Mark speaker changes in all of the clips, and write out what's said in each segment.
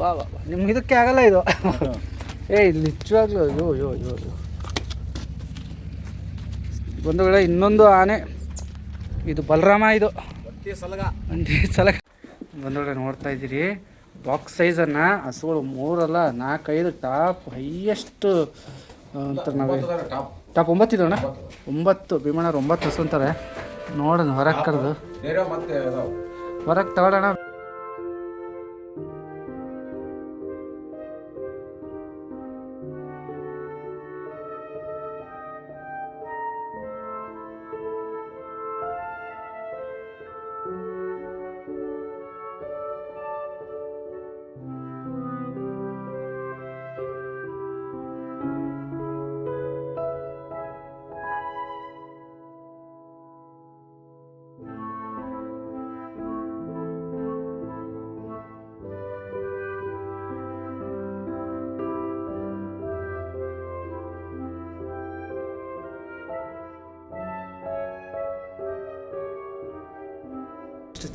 Speaker 1: ವಾ ವಾ ನಿಮ್ಗೆ ಇದಕ್ಕೆ ಆಗಲ್ಲ ಇದು. ಏ ನಿಜವಾಗ್ಲೂ ಅಯ್ಯೋ ಅಯ್ಯೋ ಅಯ್ಯೋ ಒಂದು ವೇಳೆ ಇನ್ನೊಂದು ಆನೆ ಇದು ಬಲರಾಮ ಇದು.
Speaker 2: ಸಲಗ.
Speaker 1: ಒಂದೇ ಸಲಗ. ಒಂದು ವೇಳೆ ನೋಡ್ತಾ ಇದ್ದೀರಿ ಬಾಕ್ಸ್ ಸೈಜನ್ನು ಹಸುಗಳು ಮೂರಲ್ಲ ನಾಲ್ಕೈದು ಟಾಪ್ ಹೈಯೆಸ್ಟ್ ಅಂತ ನಾವೇ
Speaker 2: ಟಾಪ್
Speaker 1: ಒಂಬತ್ತು ಇದಣ್ಣ? ಒಂಬತ್ತು. ಭೀಮಣ್ಣವ್ರು ಒಂಬತ್ತು ಹಸು ಅಂತಾರೆ. ನೋಡೋಣ ಹೊರಗೆ ಕರೆದು. ಹೊರಗೆ ತಗೊಳ್ಳೋಣ.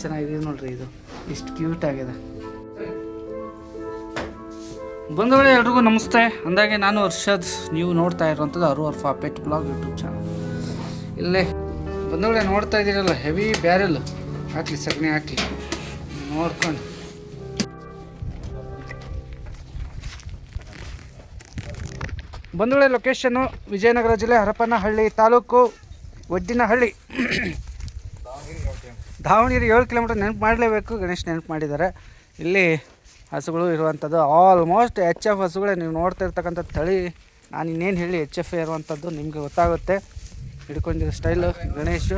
Speaker 1: ಚೆನ್ನಾಗಿದೆ ನೋಡ್ರಿ ಇದು. ಇಷ್ಟು ಕ್ಯೂಟ್ ಆಗಿದೆ. ಬಂದವಳೆ ಎಲ್ರಿಗೂ ನಮಸ್ತೆ. ಅಂದಾಗೆ ನಾನು ಹರ್ಷದ್. ನೀವು ನೋಡ್ತಾ ಇರುವಂಥದ್ದು ಅರು Arfa pet blog YouTube channel. ಇಲ್ಲೇ ಬಂದವಳೆ ನೋಡ್ತಾ ಇದ್ದೀರಲ್ಲ ಹೆವಿ ಬ್ಯಾರೆಲ್ ಹಾಕಲಿ, ಸಗಣಿ ಹಾಕಲಿ. ನೋಡ್ಕೊಂಡು. ಬಂದವಳೆ ಲೊಕೇಶನ್ನು ವಿಜಯನಗರ ಜಿಲ್ಲೆ ಹರಪನಹಳ್ಳಿ ತಾಲೂಕು ಒಡ್ಡಿನಹಳ್ಳಿ ದಾವಣಗೆರೆ ಏಳು ಕಿಲೋಮೀಟರ್ ನೆನಪು ಮಾಡಲೇಬೇಕು ಗಣೇಶ್ ನೆನಪು ಮಾಡಿದ್ದಾರೆ. ಇಲ್ಲಿ ಹಸುಗಳು ಇರುವಂಥದ್ದು ಆಲ್ಮೋಸ್ಟ್ ಎಚ್ ಎಫ್ ಹಸುಗಳೇ ನೀವು ನೋಡ್ತಾ ಇರ್ತಕ್ಕಂಥ ತಳಿ. ನಾನು ಇನ್ನೇನು ಹೇಳಿ ಎಚ್ ಎಫ್ ಇರುವಂಥದ್ದು ನಿಮಗೆ ಗೊತ್ತಾಗುತ್ತೆ. ಹಿಡ್ಕೊಂಡಿರೋ ಸ್ಟೈಲು ಗಣೇಶ್.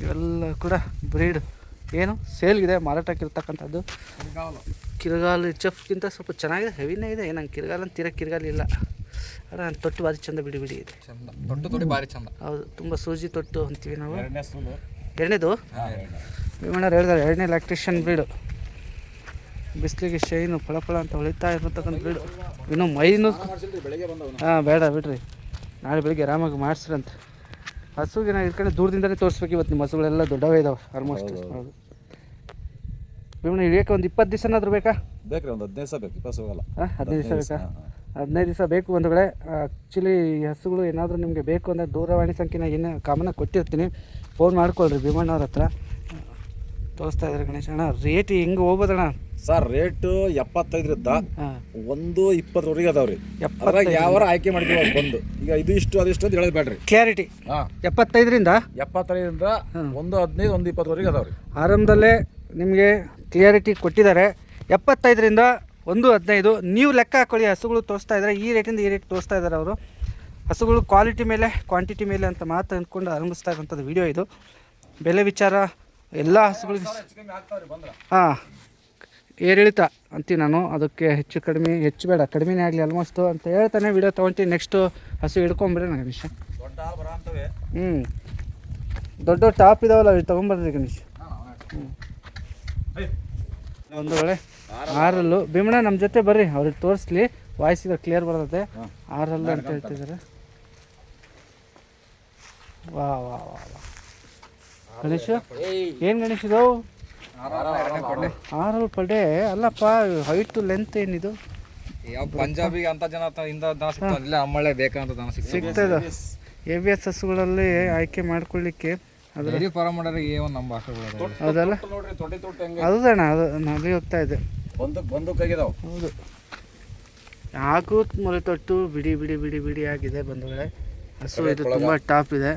Speaker 1: ಇವೆಲ್ಲ ಕೂಡ ಬ್ರೀಡ್ ಏನು? ಸೇಲ್ಗಿದೆ ಮಾರಾಟಕ್ಕೆ ಇರ್ತಕ್ಕಂಥದ್ದು. ಕಿರಗಾಲು ಎಚ್ ಎಫ್ಗಿಂತ ಸ್ವಲ್ಪ ಚೆನ್ನಾಗಿದೆ ಹೆವಿನೇ ಇದೆ. ನಂಗೆ ಕಿರಗಾಲ ಅಂತ ತೀರ ಕಿರಗಾಲ ಇಲ್ಲ. ಅಣ್ಣ ನಾನು ತೊಟ್ಟು ಭಾರಿ ಚಂದ ಬಿಡಿ ಬಿಡಿ. ಇದೆ
Speaker 2: ಚಂದ. ತೊಟ್ಟು ತೊಡಿ ಭಾರಿ ಚಂದ.
Speaker 1: ಹೌದು ತುಂಬ ಸೂಜಿ ತೊಟ್ಟು ಅಂತೀವಿ ನಾವು. ಎರಡನೇದು? ಭೀಮಣ್ಣವ್ರು ಹೇಳಿದಾರೆ ಎರಡನೇ ಎಲೆಕ್ಟ್ರಿಷಿಯನ್ ಬೀಡು. ಬಿಸಿಲಿಗೆ ಶೈನು ಫಳ ಫಳ ಅಂತ ಹೊಳಿತಾ ಇರತಕ್ಕಂಥ ಬೀಡು. ಇನ್ನು ಮೈನು ಹಾಂ ಬೇಡ ಬಿಡ್ರಿ. ನಾಳೆ ಬೆಳಿಗ್ಗೆ ಆರಾಮಾಗಿ ಮಾಡಿಸ್ರಂತ. ಹಸುಗೆ ನಾವು ಇದ್ಕಡೆ ದೂರದಿಂದಲೇ ತೋರಿಸ್ಬೇಕು ಇವತ್ತು ನಿಮ್ಮ ಹಸುಗಳೆಲ್ಲ ದೊಡ್ಡವೇ ಇದಾವೆ ಆಲ್ಮೋಸ್ಟ್ ಹೌದು ಭೀಮಣ್ಣ ಹಿಡಿಯೋಕೆ ಒಂದು ಇಪ್ಪತ್ತು ದಿವಸನಾದ್ರೂ ಬೇಕಾ?
Speaker 2: ಬೇಕ್ರಿ ಒಂದು ಹದಿನೈದು ದಿವಸ ಬೇಕು ಇಪ್ಪತ್ತು
Speaker 1: ಹಾಂ ಹದಿನೈದು ದಿವಸ ಬೇಕಾ? ಹದಿನೈದು ದಿವಸ ಬೇಕು ಒಂದು ಕಡೆ ಆ್ಯಕ್ಚುಲಿ ಈ ಹಸುಗಳು ಏನಾದರೂ ನಿಮಗೆ ಬೇಕು ಅಂದರೆ ದೂರವಾಣಿ ಸಂಖ್ಯೆನ ಏನೇ ಕಾಮನ ಕೊಟ್ಟಿರ್ತೀನಿ. ಫೋನ್ ಮಾಡ್ಕೊಳ್ರಿ ಭೀಮಣ್ಣವ್ರ ಹತ್ರ. ತೋರಿಸ್ತಾ ಇದ್ದಾರೆ ಗಣೇಶ ಅಣ್ಣ ರೇಟ್ ಹೆಂಗೆ ಹೋಗ್ಬೋದಣ್ಣ?
Speaker 2: ಸರ್ ರೇಟ್ ಎಪ್ಪತ್ತೈದರಿಂದ ಒಂದು ಇಪ್ಪತ್ತರವರೆಗೆ ಅದಾವ್ರಿ. ಅದ್ರಾಗ ಯಾವಾರ ಆಯ್ಕೆ ಮಾಡ್ತೀವಿ ಒಂದು ಬಂದು. ಈಗ ಇದು ಇಷ್ಟು ಅದಿಷ್ಟು ಅಂತ ಹೇಳೋದು ಬೇಡ್ರಿ.
Speaker 1: ಕ್ಲಾರಿಟಿ ಎಪ್ಪತ್ತೈದರಿಂದ?
Speaker 2: ಎಪ್ಪತ್ತೈದರಿಂದ ಒಂದು ಹದಿನೈದು ಒಂದು ಇಪ್ಪತ್ತರವರೆಗೆ ಅದಾವ್ರಿ.
Speaker 1: ಆರಂಭದಲ್ಲೇ ನಿಮಗೆ ಕ್ಲಿಯರಿಟಿ ಕೊಟ್ಟಿದ್ದಾರೆ. ಎಪ್ಪತ್ತೈದರಿಂದ ಒಂದು ಹದಿನೈದು. ನೀವು ಲೆಕ್ಕ ಹಾಕೊಳ್ಳಿ ಹಸುಗಳು ತೋರಿಸ್ತಾ ಇದ್ದಾರೆ ಈ ರೇಟಿಂದ ಈ ರೇಟ್ ತೋರಿಸ್ತಾ ಇದ್ದಾರೆ ಅವರು. ಹಸುಗಳು ಕ್ವಾಲಿಟಿ ಮೇಲೆ ಕ್ವಾಂಟಿಟಿ ಮೇಲೆ ಅಂತ ಮಾತು ಅಂದ್ಕೊಂಡು ಆರಂಭಿಸ್ತಾ ಇರೋಂಥದ್ದು ವಿಡಿಯೋ ಇದು. ಬೆಲೆ ವಿಚಾರ ಎಲ್ಲ ಹಸುಗಳಿಗೆ ಹಾಂ ಏರಿಳಿತ ಅಂತೀನಿ ನಾನು. ಅದಕ್ಕೆ ಹೆಚ್ಚು ಕಡಿಮೆ ಹೆಚ್ಚು ಬೇಡ ಕಡಿಮೆನೇ ಆಗಲಿ ಆಲ್ಮೋಸ್ಟು ಅಂತ ಹೇಳ್ತಾನೆ. ವಿಡಿಯೋ ತಗೊಂಡಿ ನೆಕ್ಸ್ಟು ಹಸು ಹಿಡ್ಕೊಂಬಿಡ್ರಿ ನನಗೆ ಗಣೇಶ ಹ್ಞೂ ದೊಡ್ಡ ದೊಡ್ಡ ಟಾಪ್ ಇದಾವಲ್ಲ ಅವು ತೊಗೊಂಬರ್ರಿ ಗಣೇಶ್. ಒಂದು ವೇಳೆ ಆರಲ್ಲು. ಭೀಮಣ್ಣ ನಮ್ಮ ಜೊತೆ ಬರ್ರಿ ಅವ್ರಿಗೆ ತೋರಿಸ್ಲಿ. ವಾಯ್ಸ್ ಕ್ಲಿಯರ್ ಬರ್ತದೆ. ಆರಲ್ಲು ಅಂತ ಹೇಳ್ತಿದ್ದಾರೆ ವಾ ವಾ ವಾ ವಾ. ಗಣೇಶ? ಏನು ಗಣೇಶ್ ಇದು? ಆರಲ್ ಪಡೆ ಅಲ್ಲಪ್ಪ ಹೈಟ್ ಲೆಂತ್ ಏನಿದು?
Speaker 3: ಯಾವ ಪಂಜಾಬಿಗೆ ಅಂತ ಜನ ಇಂದ ದನ ಸಿಗ್ತಾವ ಇಲ್ಲ ನಮ್ಮಳೆ ಬೇಕಂತ ದನ
Speaker 1: ಸಿಗ್ತದೆ. ಎ ಬಿ ಎಸ್ ಹಸುಗಳಲ್ಲಿ ಆಯ್ಕೆ ಮಾಡ್ಕೊಳ್ಳಿಕ್ಕೆ. ಅದು
Speaker 3: ಡೈರಿ ಫಾರಂ ಮಾಡೋರಿಗೆ ಏ ಒಂದು ನಮ್ಮ ಭಾಷೆಗಳು
Speaker 2: ಅದಲ್ಲ?
Speaker 1: ಹೌದಣ್ಣ ಅದು ನಾವೇ ಹೋಗ್ತಾ ಇದ್ದೆ.
Speaker 2: ಬಂದು ಬಂದು ಕೈಗಿದಾವ.
Speaker 1: ಹೌದು. ಯಾಕೂ ಮೊರೆ ತೊಟ್ಟು ಬಿಡಿ ಬಿಡಿ ಬಿಡಿ ಬಿಡಿ ಆಗಿದೆ ಬಂಧುಗಳೇ. ಹಸು ಇದು ತುಂಬ ಟಾಪ್ ಇದೆ.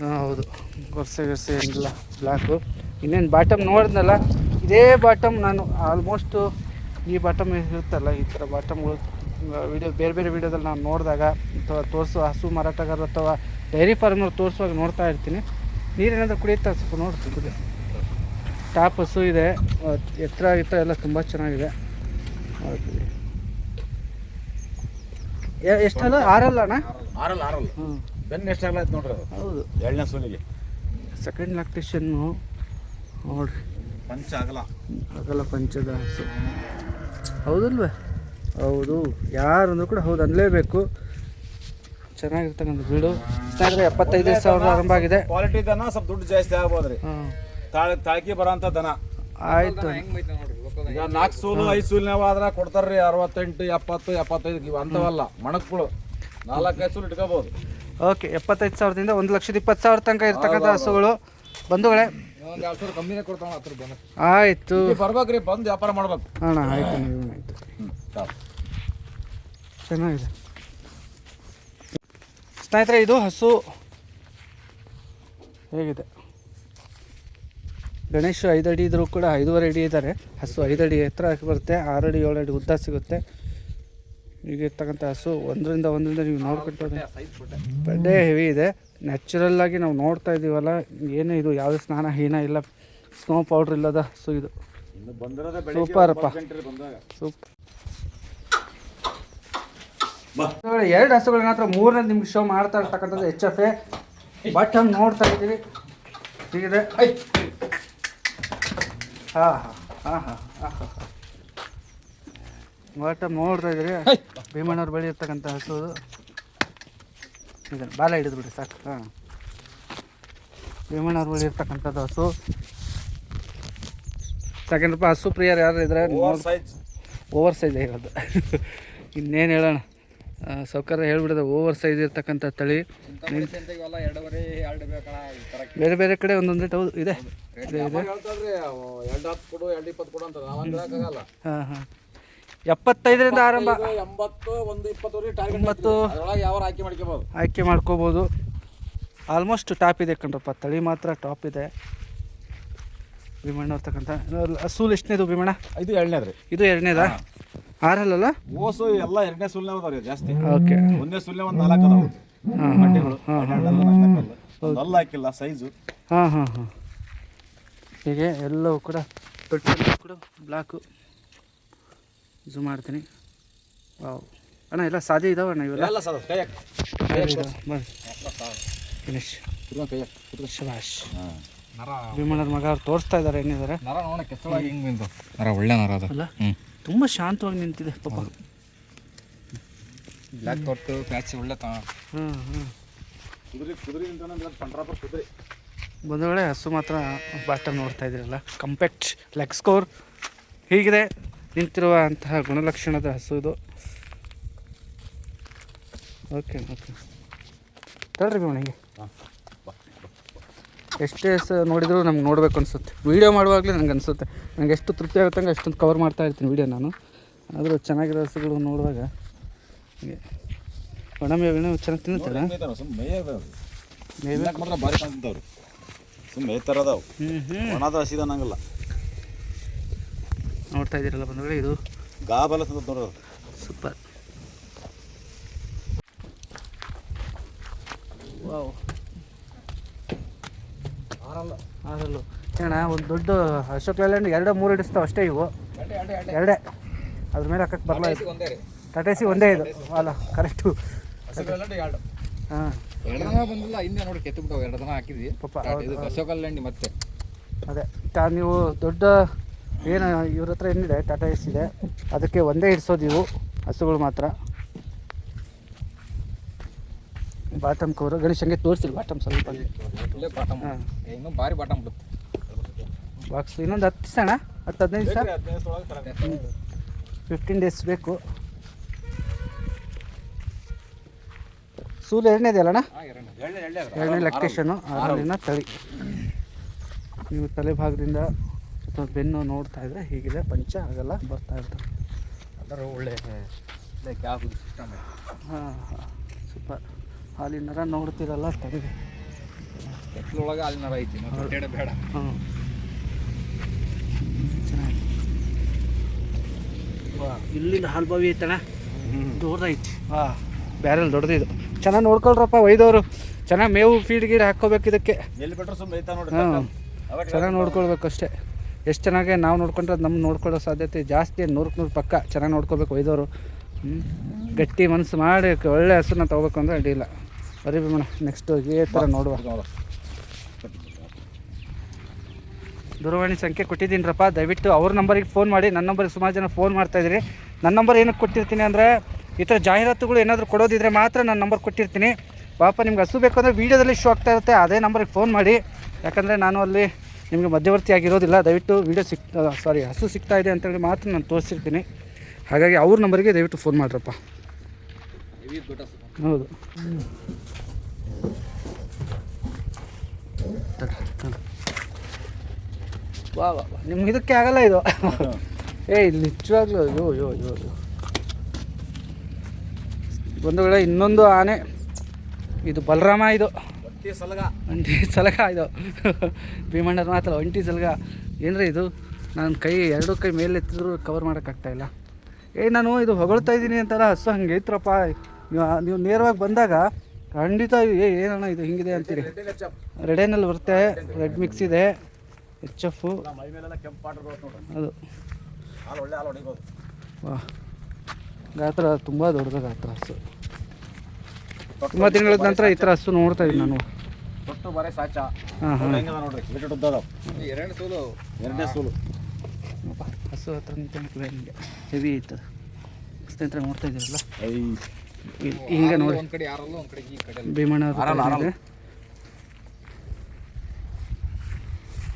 Speaker 1: ಹಾಂ ಹೌದು. ಗೊರ್ಸೆ ಗೊರ್ಸೆ ಏನಿಲ್ಲ ಬ್ಲ್ಯಾಕು ಇನ್ನೇನು ಬಾಟಮ್ ನೋಡಿದ್ನಲ್ಲ ಇದೇ ಬಾಟಮ್ ನಾನು ಆಲ್ಮೋಸ್ಟು ಈ ಬಾಟಮ್ ಇರುತ್ತಲ್ಲ ಈ ಥರ ಬಾಟಮ್ಗಳು ವಿಡಿಯೋ ಬೇರೆ ಬೇರೆ ವೀಡಿಯೋದಲ್ಲಿ ನಾನು ನೋಡಿದಾಗ ಅಥವಾ ತೋರಿಸುವ ಹಸು ಮಾರಾಟಗಾರರು ಅಥವಾ ಡೈರಿ ಫಾರ್ಮರ್ ತೋರಿಸುವಾಗ ನೋಡ್ತಾ ಇರ್ತೀನಿ. ನೀರೇನಾದರೂ ಕುಡಿಯುತ್ತಾ? ಸ್ವಲ್ಪ ನೋಡ್ತೀನಿ ಕುಡಿ. ಟಾಪ್ ಹಸು ಇದೆ ಎತ್ತರ ಗಿತ್ರ ಎಲ್ಲ ತುಂಬ ಚೆನ್ನಾಗಿದೆ. ಎಷ್ಟಲ್ಲ ಆರಲ್ಲ ಅಣ್ಣ?
Speaker 2: ಆರಲ್ಲ ಆರಲ್ಲ.
Speaker 1: ಹ್ಞೂ
Speaker 2: ಬೆನ್ನು ಎಷ್ಟಾಗಲ್ಲ ನೋಡ್ರಿ ಅದು?
Speaker 1: ಹೌದು.
Speaker 2: ಎರಡನೇ ಸೂಲಿಗೆ.
Speaker 1: ಸೆಕೆಂಡ್ ಲ್ಯಾಕ್ಟೇಷನ್ನು ನೋಡ್ರಿ.
Speaker 2: ಪಂಚ ಆಗಲ್ಲ.
Speaker 1: ಆಗಲ್ಲ ಪಂಚದ ಹಸು ಹೌದಲ್ವೇ? ಹೌದು. ಯಾರಂದ್ರೂ ಕೂಡ ಹೌದು ಅನ್ಲೇಬೇಕು. ಚೆನ್ನಾಗಿರ್ತಕ್ಕಂಥ ಬೀಡು. ಸ್ನೇಹಿತರೆ ಎಪ್ಪತ್ತೈದು ಸಾವಿರ ಆರಂಭ ಆಗಿದೆ.
Speaker 2: ಕ್ವಾಲಿಟಿ ದನ ಸ್ವಲ್ಪ ದುಡ್ಡು ಜಾಸ್ತಿ ಆಗ್ಬೋದ್ರಿ
Speaker 1: ಹಾಂ
Speaker 2: ತಾಳ ತಾಳ್ಕಿ ಬರೋಂಥ ದನ.
Speaker 1: ಆಯಿತು.
Speaker 2: ಈಗ ನಾಲ್ಕು ಸೂಲು ಐದು ಸೂಲಿನವ ಆದ್ರೆ ಕೊಡ್ತಾರ್ರಿ ಅರವತ್ತೆಂಟು ಎಪ್ಪತ್ತು ಎಪ್ಪತ್ತೈದು ಇವು ಅಂತವಲ್ಲ ಮಣಕ್ಗಳು ನಾಲ್ಕೈದು ಸೂಲು ಇಟ್ಕೋಬಹುದು
Speaker 1: ಓಕೆ ಎಪ್ಪತ್ತೈದು ಸಾವಿರದಿಂದ ಒಂದು ಲಕ್ಷದ ಇಪ್ಪತ್ತು ಸಾವಿರ ತನಕ ಇರ್ತಕ್ಕಂಥ ಹಸುಗಳು. ಬಂಧುಗಳೇ.
Speaker 3: ಒಂದು ಎರಡು ಸಾವಿರ ಕಮ್ಮಿನೇ ಕೊಡ್ತಾವ ಹತ್ರ
Speaker 1: ಆಯಿತು.
Speaker 2: ಬರ್ಬೇಕ್ರಿ ಬಂದು ವ್ಯಾಪಾರ ಮಾಡ್ಬೇಕು.
Speaker 1: ಅಣ್ಣ ಆಯ್ತು ನೀವು ಆಯಿತು. ಚೆನ್ನಾಗಿದೆ. ಸ್ನೇಹಿತರೆ ಇದು ಹಸು. ಹೇಗಿದೆ? ಗಣೇಶ್ ಐದು ಅಡಿ ಇದ್ರೂ ಕೂಡ ಐದೂವರೆ ಅಡಿ ಇದ್ದಾರೆ. ಹಸು ಐದು ಅಡಿ ಎತ್ತರ ಬರುತ್ತೆ ಆರು ಅಡಿ ಏಳು ಅಡಿ ಉದ್ದ ಸಿಗುತ್ತೆ. ಈಗ ಇರ್ತಕ್ಕಂಥ ಹಸು ಒಂದರಿಂದ ಒಂದರಿಂದ ನೀವು ನೋಡ್ಕೊಂಡು ಬಡ್ಡೆ ಹೆವಿ ಇದೆ. ನ್ಯಾಚುರಲ್ ಆಗಿ ನಾವು ನೋಡ್ತಾ ಇದ್ದೀವಲ್ಲ ಏನು ಇದು ಯಾವುದೇ ಸ್ನಾನ ಹೀನ ಇಲ್ಲ ಸ್ನೋ ಪೌಡ್ರ್ ಇಲ್ಲದ ಹಸು ಇದು.
Speaker 2: ಸೂಪರಪ್ಪ
Speaker 1: ಸೂಪರ್ ಎರಡು ಹಸುಗಳನ್ನ ಹತ್ರ ಮೂರನೇ ನಿಮ್ಗೆ ಶೋ ಮಾಡ್ತಾ ಇರ್ತಕ್ಕಂಥದ್ದು ಎಚ್ ಎಫ್ ಎ ಬಟ್ ಹಂಗೆ ನೋಡ್ತಾ ಇದ್ದೀವಿ ಹೀಗಿದೆ. ಹಾಂ ಹಾಂ ಹಾಂ ಹಾಂ ಹಾಂ ಹಾಂ ಇರ್ತಕ್ಕಂಥ ನೋಡ್ತಾ ಇದ್ದೀರಿ ಭೀಮಣ್ಣವ್ರು ಬೆಳೆಯಿರ್ತಕ್ಕಂಥ ಹಸು ಇದನ್ನ ಬಾಲ ಹಿಡಿದು ಬಿಡಿ ಸಾಕು. ಹಾಂ. ಭೀಮಾನವ್ರ ಬಳಿ ಇರ್ತಕ್ಕಂಥದ್ದು ಹಸು. ಸೆಕೆಂಡ್ ಹಸು ಪ್ರಿಯರ್ ಯಾರು ಇದ್ರೆ
Speaker 2: ಓವರ್ ಸೈಜ್.
Speaker 1: ಓವರ್ ಸೈಜ್ ಇರೋದು ಇನ್ನೇನು ಹೇಳೋಣ? ಸೌಕರ್ಯ ಹೇಳ್ಬಿಡೋದು ಓವರ್ ಸೈಜ್ ಇರ್ತಕ್ಕಂಥ ತಳಿ. ಬೇರೆ ಬೇರೆ ಕಡೆ ಒಂದೊಂದು ರೇಟ್ ಹೌದು ಇದೆ. ಹಾಂ ಹಾಂ. ಎಪ್ಪತ್ತೈದರಿಂದ ಆರಂಭ.
Speaker 2: ಎಂಬತ್ತು ಆಯ್ಕೆ
Speaker 1: ಮಾಡ್ಕೋಬೋದು. ಆಲ್ಮೋಸ್ಟ್ ಟಾಪ್ ಇದೆ ಕಣ್ರಪ್ಪ ತಳಿ ಮಾತ್ರ ಟಾಪ್ ಇದೆ. ಭೀಮಣ್ಣ ಇರ್ತಕ್ಕಂಥ ಸೂಲ್ ಎಷ್ಟನೇದು ಭೀಮಣ್ಣ
Speaker 2: ಇದು ಎರಡನೇದ್ರಿ.
Speaker 1: ಇದು ಎರಡನೇದಾ? ಆರಲ್ಲಲ್ಲ?
Speaker 2: ಓಸು ಎಲ್ಲ ಎರಡನೇ ಸುಲ್ನೆ ಅದಾವ್ರಿ ಜಾಸ್ತಿ.
Speaker 1: ಓಕೆ.
Speaker 2: ಒಂದೇ ಸುಲ್ನೆ ಒಂದು ನಾಲ್ಕು ಅದಾವ. ಒಂದು ಅಲ್ಲ. ಹಾಕಿಲ್ಲ ಸೈಜು.
Speaker 1: ಹಾಂ ಹಾಂ ಹಾಂ. ಹೀಗೆ ಎಲ್ಲವೂ ಕೂಡ ತೊಟ್ಟಿಲು ಕೂಡ ಬ್ಲಾಕು. ಝೂಮ್ ಮಾಡ್ತೀನಿ. ವಾವ್. ಅಣ್ಣ ಎಲ್ಲ ಸಾಧ್ಯ ಇದಾವೆ ಅಣ್ಣ ಇವೆಲ್ಲ? ಫಿನಿಶ್ ಶಬಾಷ್.
Speaker 2: ಹಾಂ.
Speaker 1: ಭೀಮಣ್ಣರ ಮಗ ಅವ್ರು ತೋರಿಸ್ತಾ ಇದ್ದಾರೆ ಏನಿದ್ದಾರೆ
Speaker 3: ನರ ನೋಡ ಕೆಸಳಾಗಿ ಹಿಂಗೆ ಬಿಂದು ನರ ಒಳ್ಳೆ ನರ ಅದು.
Speaker 1: ಅಲ್ಲ ತುಂಬ ಶಾಂತವಾಗಿ ನಿಂತಿದೆ ಪಾಪ.
Speaker 3: ಬ್ಲ್ಯಾಕ್ ತೊಟ್ಟು ಪ್ಯಾಚ್ ಒಳ್ಳೆ ತಾ
Speaker 1: ಹ್ಞೂ ಹ್ಞೂ
Speaker 2: ಕುದುರೆ ಕುದುರೆ ನಿಂತಾನೆ ಪಂಡ್ರಾಪುರ ಕುದುರೆ.
Speaker 1: ಬಂಧುಗಳೇ ಹಸು ಮಾತ್ರ ಬಾಟ ನೋಡ್ತಾ ಇದ್ದೀರಲ್ಲ ಕಂಪೆಕ್ಟ್ ಲೆಗ್ ಸ್ಕೋರ್ ಹೀಗಿದೆ. ನಿಂತಿರುವ ಅಂತಹ ಗುಣಲಕ್ಷಣದ ಹಸು ಇದು. ಓಕೆ ಓಕೆ ತಡ್ರಿ ಭೀಮಣ್ಣಿಗೆ ಎಷ್ಟೇ ಸ ನೋಡಿದರೂ ನಮ್ಗೆ ನೋಡಬೇಕು ಅನಿಸುತ್ತೆ. ವೀಡಿಯೋ ಮಾಡುವಾಗಲೇ ನನಗೆ ಅನಿಸುತ್ತೆ. ನನಗೆ ಎಷ್ಟು ತೃಪ್ತಿ ಆಗುತ್ತಂಗೆ ಅಷ್ಟೊಂದು ಕವರ್ ಮಾಡ್ತಾ ಇರ್ತೀನಿ ವೀಡಿಯೋ ನಾನು. ಆದರೂ ಚೆನ್ನಾಗಿರೋ ಹಸುಗಳು ನೋಡುವಾಗ ಹೀಗೆ. ಒಣಮೇವಿನ ಚೆನ್ನಾಗಿ ತಿನ್ನುತ್ತಲ್ಲ
Speaker 2: ಮೇಯ್ತಾನ ಸುಮ್ಮನೆ ಮೇಯ್ಯದ
Speaker 1: ಮೇವೆ
Speaker 2: ಮೇಯ್ಯಕ್ಕೆ ಮಾತ್ರ ಭಾರಿ ಕಾಣ್ತಾವ್ರಿ ಸುಮ್ಮನೆ ಅದಾವು ಒಣದ ಹಸಿದ ಅನ್ನಂಗಿಲ್ಲ.
Speaker 1: ನೋಡ್ತಾ ಇದ್ದೀರಲ್ಲ ಬಂಧುಗಳೇ ಇದು.
Speaker 2: ಗಾಬಲ ನೋಡೋದು
Speaker 1: ಸೂಪರ್. ವಾವ್. ಆರಲ್ಲು. ಅಣ್ಣ ಒಂದು ದೊಡ್ಡ ಅಶೋಕ್ ಲೇಲ್ಯಾಂಡ್ ಎರಡು ಮೂರು ಹಿಡಿಸ್ತಾವೆ ಅಷ್ಟೇ ಇವು. ಎರಡೇ ಅದ್ರ ಮೇಲೆ ಹಾಕಕ್ಕೆ ಬರಲ್ಲ ಇದು? ಟಾಟಾ ಸಿ ಒಂದೇ ಇದು. ಅಲ್ಲ ಕರೆಕ್ಟು
Speaker 3: ಎರಡು.
Speaker 1: ಹಾಂ.
Speaker 3: ಬಂದಿಲ್ಲ ಹಿಂದೆ ನೋಡಿ ಕೆತ್ತು ಬಿಟ್ಟು ಎರಡು ದಿನ ಹಾಕಿದ್ವಿ.
Speaker 1: ಪಾಪ
Speaker 3: ಇದು ಅಶೋಕಲ್ಲಂಡಿ ಮತ್ತೆ.
Speaker 1: ಅದೇ ಟಾ ನೀವು ದೊಡ್ಡ ಏನು ಇವ್ರ ಹತ್ರ ಏನಿದೆ ಟಾಟಾ ಎಸ್ ಇದೆ. ಅದಕ್ಕೆ ಒಂದೇ ಹಿಡ್ಸೋದು ಇವು ಹಸುಗಳು ಮಾತ್ರ. ಬಾಟಮ್ ಕವರ್ ಗಣೇಶ್ ಹಂಗೆ ತೋರಿಸಿಲ್ಲ ಬಾಟಮ್ ಸ್ವಲ್ಪ.
Speaker 3: ಬಾಟಮ್.
Speaker 1: ಹಾಂ.
Speaker 3: ಇನ್ನೂ ಭಾರಿ ಬಾಟಮ್ ಬಿಡುತ್ತೆ.
Speaker 1: ಬಾಕ್ಸ್ ಇನ್ನೊಂದು ಹತ್ತು ದಿವಸ ಅಣ್ಣ? ಹತ್ತು ಹದಿನೈದು ದಿವಸ? ಫಿಫ್ಟೀನ್ ಡೇಸ್ ಬೇಕು. ಸೂಲು ಎರಡನೇದೇ ಅಲ್ಲಣ್ಣ ಎರಡನೇ ಲೊಕೇಶನ್ ಆರಲ್ಲಿನ ತಳಿ. ನೀವು ತಲೆ ಭಾಗದಿಂದ ಅಥವಾ ಬೆನ್ನು ನೋಡ್ತಾ ಇದ್ರೆ ಹೀಗಿದೆ ಪಂಚ ಆಗಲ್ಲ ಬರ್ತಾ ಇರ್ತದೆ.
Speaker 3: ಅದರ ಒಳ್ಳೆ ಸಿಸ್ಟಮ್.
Speaker 1: ಹಾಂ ಹಾಂ. ಸೂಪರ್. ಹಾಲಿನ ನರ ನೋಡ್ತಿರಲ್ಲ ತಡಿದೆ
Speaker 3: ಒಳಗೆ ಅಲ್ಲಿ ನರ ಐತಿ ಬೇಡ.
Speaker 1: ಹಾಂ ಚೆನ್ನಾಗಿ ವಾ ಇಲ್ಲಿಂದ ಹಾಲು ಬಾವಿ ಐತಿ. ದೊಡ್ಡದೈತಿ ಹಾಂ ದೊಡ್ಡದು ದೊಡ್ಡದಿದು ಚೆನ್ನಾಗಿ ನೋಡ್ಕೊಳ್ರಪ್ಪ ಒಯ್ದವರು. ಚೆನ್ನಾಗಿ ಮೇವು ಫೀಡ್ ಗೀಡ್ ಹಾಕೋಬೇಕು ಇದಕ್ಕೆ.
Speaker 2: ಎಲ್ಲಿ ಬಿಟ್ರೆ ಸುಮ್ಮನೆ ನೋಡಿ.
Speaker 1: ಹಾಂ ಚೆನ್ನಾಗಿ ನೋಡ್ಕೊಳ್ಬೇಕು ಅಷ್ಟೇ. ಎಷ್ಟು ಚೆನ್ನಾಗಿ ನಾವು ನೋಡ್ಕೊಂಡ್ರೆ ಅದು ನಮ್ಮ ನೋಡ್ಕೊಳ್ಳೋ ಸಾಧ್ಯತೆ ಜಾಸ್ತಿ ನೂರಕ್ಕೆ ನೂರು ಪಕ್ಕ. ಚೆನ್ನಾಗಿ ನೋಡ್ಕೋಬೇಕು ಒಯ್ದವರು. ಹ್ಞೂ ಗಟ್ಟಿ ಮನಸ್ಸು ಮಾಡಿ ಒಳ್ಳೆ ಹಸುನ ತೊಗೋಬೇಕು ಅಂದರೆ ಅಡ್ಡಿಲ್ಲ ಬರೀ ಭೀಮಣ್ಣ ನೆಕ್ಸ್ಟ್ ಈ ಥರ ನೋಡುವ. ದೂರವಾಣಿ ಸಂಖ್ಯೆ ಕೊಟ್ಟಿದ್ದೀನಿರಪ್ಪ, ದಯವಿಟ್ಟು ಅವ್ರ ನಂಬರಿಗೆ ಫೋನ್ ಮಾಡಿ ನನ್ನ ನಂಬರಿಗೆ ಸುಮಾರು ಜನ ಫೋನ್ ಮಾಡ್ತಾಯಿದ್ದೀರಿ ನನ್ನ ನಂಬರ್ ಏನಕ್ಕೆ ಕೊಟ್ಟಿರ್ತೀನಿ ಅಂದರೆ, ಈ ಥರ ಜಾಹೀರಾತುಗಳು ಏನಾದರೂ ಕೊಡೋದಿದ್ರೆ ಮಾತ್ರ ನನ್ನ ನಂಬರ್ ಕೊಟ್ಟಿರ್ತೀನಿ. ಪಾಪ ನಿಮ್ಗೆ ಹಸು ಬೇಕು ಅಂದರೆ ವೀಡಿಯೋದಲ್ಲಿ ಶೋ ಆಗ್ತಾ ಇರುತ್ತೆ, ಅದೇ ನಂಬರಿಗೆ ಫೋನ್ ಮಾಡಿ. ಯಾಕಂದರೆ ನಾನು ಅಲ್ಲಿ ನಿಮಗೆ ಮಧ್ಯವರ್ತಿ ಆಗಿರೋದಿಲ್ಲ, ದಯವಿಟ್ಟು ವೀಡಿಯೋ ಸಿಕ್ ಸಾರಿ ಹಸು ಸಿಗ್ತಾ ಇದೆ ಅಂತೇಳಿ ಮಾತ್ರ ನಾನು ತೋರಿಸಿರ್ತೀನಿ. ಹಾಗಾಗಿ ಅವ್ರ ನಂಬರಿಗೆ ದಯವಿಟ್ಟು ಫೋನ್ ಮಾಡ್ರಪ್ಪ. ಹೌದು ವಾ ವಾ. ನಿಮ್ಗೆ ಇದಕ್ಕೆ ಆಗಲ್ಲ ಇದು ಏ ನಿಜವಾಗ್ಲೂ ಅಯ್ಯೋ ಅಯ್ಯೋ ಅಯ್ಯೋ ಒಂದು ವೇಳೆ ಇನ್ನೊಂದು ಆನೆ. ಇದು ಬಲರಾಮ ಇದು.
Speaker 2: ಸಲಗ
Speaker 1: ಒಂಟಿ ಸಲಗ ಇದು ಭೀಮಣ್ಣರ ಮಾತ್ರ ಒಂಟಿ ಸಲಗ. ಏನ್ರಿ ಇದು? ನಾನು ಕೈ ಎರಡು ಕೈ ಮೇಲೆ ಎತ್ತಿದ್ರು ಕವರ್ ಮಾಡೋಕ್ಕಾಗ್ತಾಯಿಲ್ಲ ಏ, ನಾನು ಇದು ಹೊಗಳ್ತಾ ಇದ್ದೀನಿ ಅಂತಾರ ಹಸು ಹಂಗೆ ಐತ್ರಪ್ಪ ನೀವು ನೀವು ನೇರವಾಗಿ ಬಂದಾಗ ಖಂಡಿತ ಏ ಏನಣ್ಣ ಇದು ಹಿಂಗಿದೆ ಅಂತೀರಿ? ರೆಡೇನಲ್ಲಿ ಬರುತ್ತೆ? ರೆಡ್ ಮಿಕ್ಸ್ ಇದೆ. ಎಚ್ ಎಫು ಅದು. ವಾ. ಗಾತ್ರ ತುಂಬ ದೊಡ್ಡದು ಗಾತ್ರ ಹಸು. ತುಂಬ ತಿಂಗಳ ನಂತರ ಈ ಥರ ಹಸು ನೋಡ್ತಾ ಇದ್ದೀನಿ ನಾನು.
Speaker 2: ತೊಟ್ಟು ಬರೀ ಸಾಚ.
Speaker 1: ಹಾಂ ಹಾಂ.
Speaker 2: ಹೆಂಗದ ನೋಡ್ರಿ?
Speaker 3: ಎರಡು ಸೋಲು.
Speaker 2: ಎರಡನೇ ಸೂಲು.
Speaker 1: ಅಪ್ಪ, ಹಸು ಹತ್ರ ನಿಂತ ಹಿಂಗೆ? ಹೆವಿ ಐತೆ ಸ್ನೇಹಿತರೆ ನೋಡ್ತಾ ಇದ್ದೀರಲ್ಲ?
Speaker 2: ಐ
Speaker 1: ಹಿಂಗೆ ನೋಡಿ. ಭೀಮಣ್ಣ.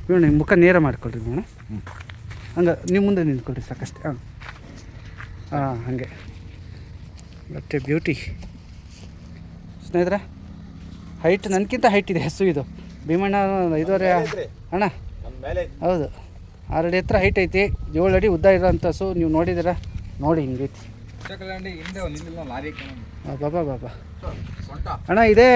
Speaker 1: ಭೀಮಣ್ಣ ನಿಮ್ಮ ಮುಖ ನೇರ ಮಾಡ್ಕೊಳ್ರಿ ಭೀಮಣ್ಣ. ಹಂಗೆ ನೀವು ಮುಂದೆ ನಿಂತ್ಕೊಳ್ರಿ ಸಾಕಷ್ಟು. ಹಾಂ. ಹಾಂ ಹಾಗೆ. ಮತ್ತೆ ಬ್ಯೂಟಿ ಸ್ನೇಹಿತರೆ ಹೈಟ್ ನನಗಿಂತ ಹೈಟ್ ಇದೆ ಹಸು ಇದು. ಭೀಮಣ್ಣ ಐದುವರೆ
Speaker 2: ಐತ್ರಿ.
Speaker 1: ಅಣ್ಣ. ಹೌದು. ಆರಡಿ ಅಡಿ ಹತ್ರ ಹೈಟ್ ಐತಿ ಏಳು ಅಡಿ ಉದ್ದ ಇರೋಂಥ ಹಸು ನೀವು ನೋಡಿದ್ದೀರಾ? ನೋಡಿ ಹಿಂಗೈತಿ. ಬಾಬಾ ಬಾಬಾ. ಅಣ್ಣ ಇದೇ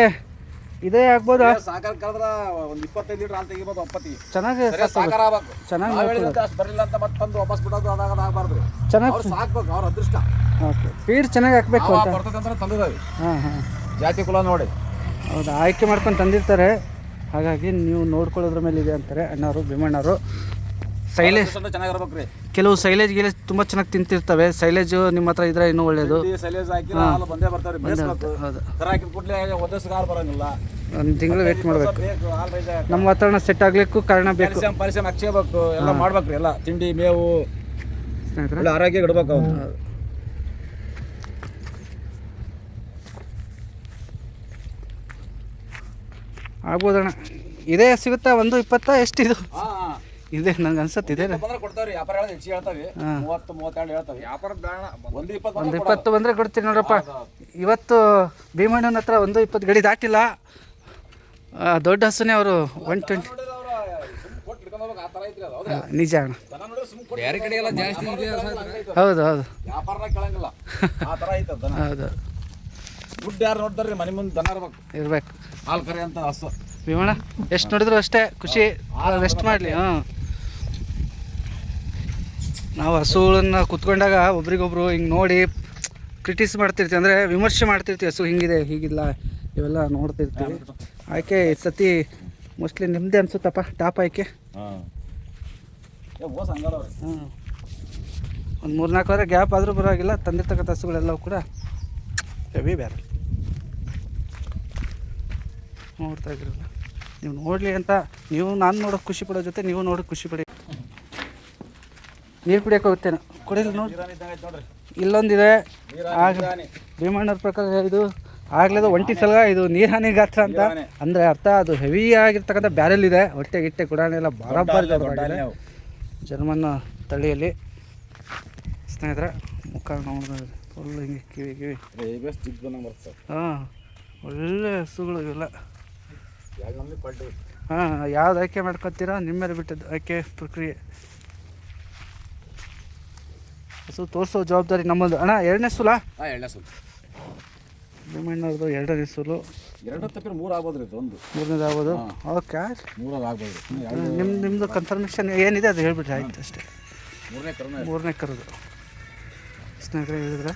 Speaker 1: ಇದೇ ಆಗ್ಬೋದಾ
Speaker 2: ಸಾಕಾರ ಕರೆದ್ರ ಒಂದು ಇಪ್ಪತ್ತೈದು ಲೀಟರ್ ಹಾಲು ತೆಗಿಬೋದು ಒಪ್ಪತ್ತಿಗೆ
Speaker 1: ಚೆನ್ನಾಗಿ
Speaker 2: ಸಾಕಾರ ಆಗ್ಬೇಕು.
Speaker 1: ಚೆನ್ನಾಗಿ
Speaker 2: ಅಷ್ಟು ಬರಲಿಲ್ಲ ಅಂತ ಮತ್ತೆ ತಂದು ವಾಪಸ್ ಬಿಡೋದು ಅದಾಗ ಅದಾಗಬಾರ್ದು
Speaker 1: ಚೆನ್ನಾಗಿ
Speaker 2: ಅವ್ರು ಸಾಕ್ಬೇಕು ಅವ್ರ ಅದೃಷ್ಟ.
Speaker 1: ಓಕೆ. ಫೀಡ್ ಚೆನ್ನಾಗಿ ಹಾಕ್ಬೇಕು ಅಂತ.
Speaker 2: ಬರ್ತದೆ ಅಂತ ತಂದಿದ್ದಾವೆ.
Speaker 1: ಹಾಂ ಹಾಂ.
Speaker 2: ಜಾತಿ ಕುಲ ನೋಡಿ.
Speaker 1: ಹೌದು ಆಯ್ಕೆ ಮಾಡ್ಕೊಂಡು ತಂದಿರ್ತಾರೆ. ಹಾಗಾಗಿ ನೀವು ನೋಡ್ಕೊಳ್ಳೋದ್ರ ಮೇಲೆ ಇದೆ ಅಂತಾರೆ ಅಣ್ಣವರು ಭೀಮಣ್ಣವರು ಸೈಲೇಜ್
Speaker 2: ಚೆನ್ನಾಗಿರ್ಬೇಕ್ರಿ.
Speaker 1: ಕೆಲವು ಸೈಲೇಜ್ ಗಿಲೇಜ್ ತುಂಬ ಚೆನ್ನಾಗಿ ತಿಂತಿರ್ತವೆ. ಸೈಲೇಜ್ ನಿಮ್ಮ ಹತ್ರ ಇದ್ರೆ ಇನ್ನೂ
Speaker 2: ಒಳ್ಳೇದು. ಸೈಲೇಜ್ ಹಾಕಿ ಹಾಲು ಬಂದೇ ಬರ್ತಾವ್ರಿ
Speaker 1: ಹೌದು.
Speaker 2: ಕರ ಹಾಕಿದ ಕೂಡಲೇ ಹಾಲು ಬರಂಗಿಲ್ಲ.
Speaker 1: ಒಂದು ತಿಂಗಳು ವೇಟ್ ಮಾಡಬೇಕು. ನಮ್ಮ ವಾತಾವರಣ ಸೆಟ್ ಆಗ್ಲಿಕ್ಕೂ ಕಾರಣ ಬೇಕು.
Speaker 2: ಪರಿಶ್ರಮ ಹಚ್ಚಬೇಕು ಎಲ್ಲ ಮಾಡ್ಬೇಕ್ರಿ ಎಲ್ಲ. ತಿಂಡಿ ಮೇವು ಆರೋಗ್ಯ ಇಡ್ಬೇಕು ಅವ್ರು.
Speaker 1: ಆಗ್ಬೋದಣ್ಣ. ಇದೇ ಸಿಗುತ್ತಾ? ಒಂದು ಇಪ್ಪತ್ತ? ಎಷ್ಟಿದು ಇದೆ ನಂಗೆ ಅನ್ಸತ್ತೆ ಇದೆ
Speaker 2: ಬಂದ್ರೆ ಕೊಡ್ತಾವ್ರಿ ವ್ಯಾಪಾರ ಹೇಳೋದು ಹೆಚ್ಚಿಗೆ ಹೇಳ್ತಾವೆ ಮೂವತ್ತು ಮೂವತ್ತೆರಡು ಹೇಳ್ತಾವೆ
Speaker 3: ವ್ಯಾಪಾರ ಬೇಡ.
Speaker 2: ಒಂದು ಇಪ್ಪತ್ತು
Speaker 1: ಒಂದು
Speaker 2: ಬಂದ್ರೆ
Speaker 1: ಇಪ್ಪತ್ತು ಬಂದರೆ ಕೊಡ್ತೀನಿ ನೋಡಪ್ಪ. ಇವತ್ತು ಭೀಮಣ್ಣನ ಹತ್ರ ಒಂದು ಇಪ್ಪತ್ತು ಗಡಿ ದಾಟಿಲ್ಲ. ದೊಡ್ಡ ಹಸುನೇ ಅವರು ಒನ್ ಟ್ವೆಂಟಿ ನಿಜ ಅಣ್ಣ. ಹೌದು ಹೌದು.
Speaker 2: ವ್ಯಾಪಾರದಾಗ ಕೇಳಂಗಿಲ್ಲ. ಆ ಥರ ಐತೆ ಅದು
Speaker 1: ಹೌದು.
Speaker 2: ದುಡ್ಡು ಯಾರು ನೋಡ್ತಾರ್ರಿ ಮನೆ ಮುಂದೆ ದನ ಇರ್ಬೇಕು.
Speaker 1: ಇರ್ಬೇಕು.
Speaker 2: ಹಾಲು ಕರೆ ಅಂತ ಹಸು.
Speaker 1: ಭೀಮಣ್ಣ ಎಷ್ಟು ನೋಡಿದ್ರು ಅಷ್ಟೇ ಖುಷಿ ರೆಸ್ಟ್ ಮಾಡಲಿ ಹಾಂ ನಾವು ಹಸುಗಳನ್ನ ಕುತ್ಕೊಂಡಾಗ ಒಬ್ರಿಗೊಬ್ರು ಹಿಂಗೆ ನೋಡಿ ಕ್ರಿಟಿಸ್ ಮಾಡ್ತಿರ್ತೀವಿ ಅಂದರೆ ವಿಮರ್ಶೆ ಮಾಡ್ತಿರ್ತೀವಿ ಹಸು ಹಿಂಗಿದೆ ಹೀಗಿಲ್ಲ ಇವೆಲ್ಲ ನೋಡ್ತಿರ್ತೀವಿ. ಆಯ್ಕೆ ಈ ಸತಿ ಮೋಸ್ಟ್ಲಿ ನಿಮ್ಮದೇ ಅನ್ಸುತ್ತಪ್ಪ ಟಾಪ್ ಆಯ್ಕೆ?
Speaker 2: ಹಾಂ.
Speaker 1: ಒಂದು ಮೂರು ನಾಲ್ಕು ವಾರ ಗ್ಯಾಪ್ ಆದರೂ ಬರೋಗಿಲ್ಲ ತಂದಿರ್ತಕ್ಕಂಥ ಹಸುಗಳೆಲ್ಲವೂ ಕೂಡ ಹೆವಿ ಬೇರೆ ನೋಡ್ತಾ ಇದ್ರಲ್ಲ ನೀವು ನೋಡಲಿ ಅಂತ ನೀವು ನಾನು ನೋಡೋಕೆ ಖುಷಿ ಪಡೋ ಜೊತೆ ನೀವು ನೋಡೋಕೆ ಖುಷಿ ಪಡಿ ನೀರು ಕುಡಿಯೋಕೆ ಹೋಗ್ತೇನೆ. ಕುಡಿಯಲ್ಲ ನೋಡಿ. ಇಲ್ಲೊಂದಿದೆ. ಆಗ ಭೀಮಣ್ಣವ್ರ ಪ್ರಕಾರ ಇದು ಆಗ್ಲದ ಒಂಟಿ ಸಲ ಇದು ನೀರಾನಿ ಗಾತ್ರ ಅಂತ. ಅಂದ್ರೆ ಅರ್ಥ ಅದು ಹೆವಿ ಆಗಿರ್ತಕ್ಕಂಥ ಬ್ಯಾರೆಲ್ ಇದೆ. ಹೊಟ್ಟೆ ಗಿಟ್ಟೆ ಕೂಡ ಎಲ್ಲ ಬರೋಬ್ಬರಿ. ಜರ್ಮನ್ ತಳಿಯಲ್ಲಿ. ಸ್ನೇಹಿತರೆ ಮುಖ ನೋಡಿದ್ರೆ ಫುಲ್ ಹಿಂಗೆ ಕಿವಿ ಕಿವಿ. ಹಾಂ ಒಳ್ಳೆ ಹಸುಗಳು ಇವೆಲ್ಲ. ಹಾಂ ಯಾವ್ದು ಆಯ್ಕೆ ಮಾಡ್ಕೊತೀರಾ? ನಿಮ್ಮ ಮೇಲೆ ಬಿಟ್ಟದ್ದು ಆಯ್ಕೆ ಪ್ರಕ್ರಿಯೆ. ಹಸು ತೋರಿಸೋ ಜವಾಬ್ದಾರಿ ನಮ್ಮದು. ಅಣ್ಣ ಎರಡನೇ ಸುಲ?
Speaker 2: ಹಾಂ ಎರಡನೇ ಸುಲ.
Speaker 1: ಭೀಮಣ್ಣವ್ರದ್ದು ಎರಡನೇ ಸುಲು.
Speaker 2: ಎರಡು ತಪ್ಪಿರ ಮೂರು ಆಗ್ಬೋದು ರೀ ಒಂದು.
Speaker 1: ಮೂರನೇದು ಆಗ್ಬೋದು? ಓಕೆ
Speaker 2: ಮೂರಲ್ಲಿ ಆಗ್ಬೋದು ಎರಡು
Speaker 1: ನಿಮ್ಮ ನಿಮ್ಮದು ಕನ್ಫರ್ಮೇಷನ್ ಏನಿದೆ ಅದು ಹೇಳ್ಬಿಟ್ರೆ ಆಯ್ತು ಅಷ್ಟೇ.
Speaker 2: ಮೂರನೇ ಕರ
Speaker 1: ಮೂರನೇ ಕರೆದು. ಸ್ನೇಹಿತರೆ ಹೇಳಿದ್ರೆ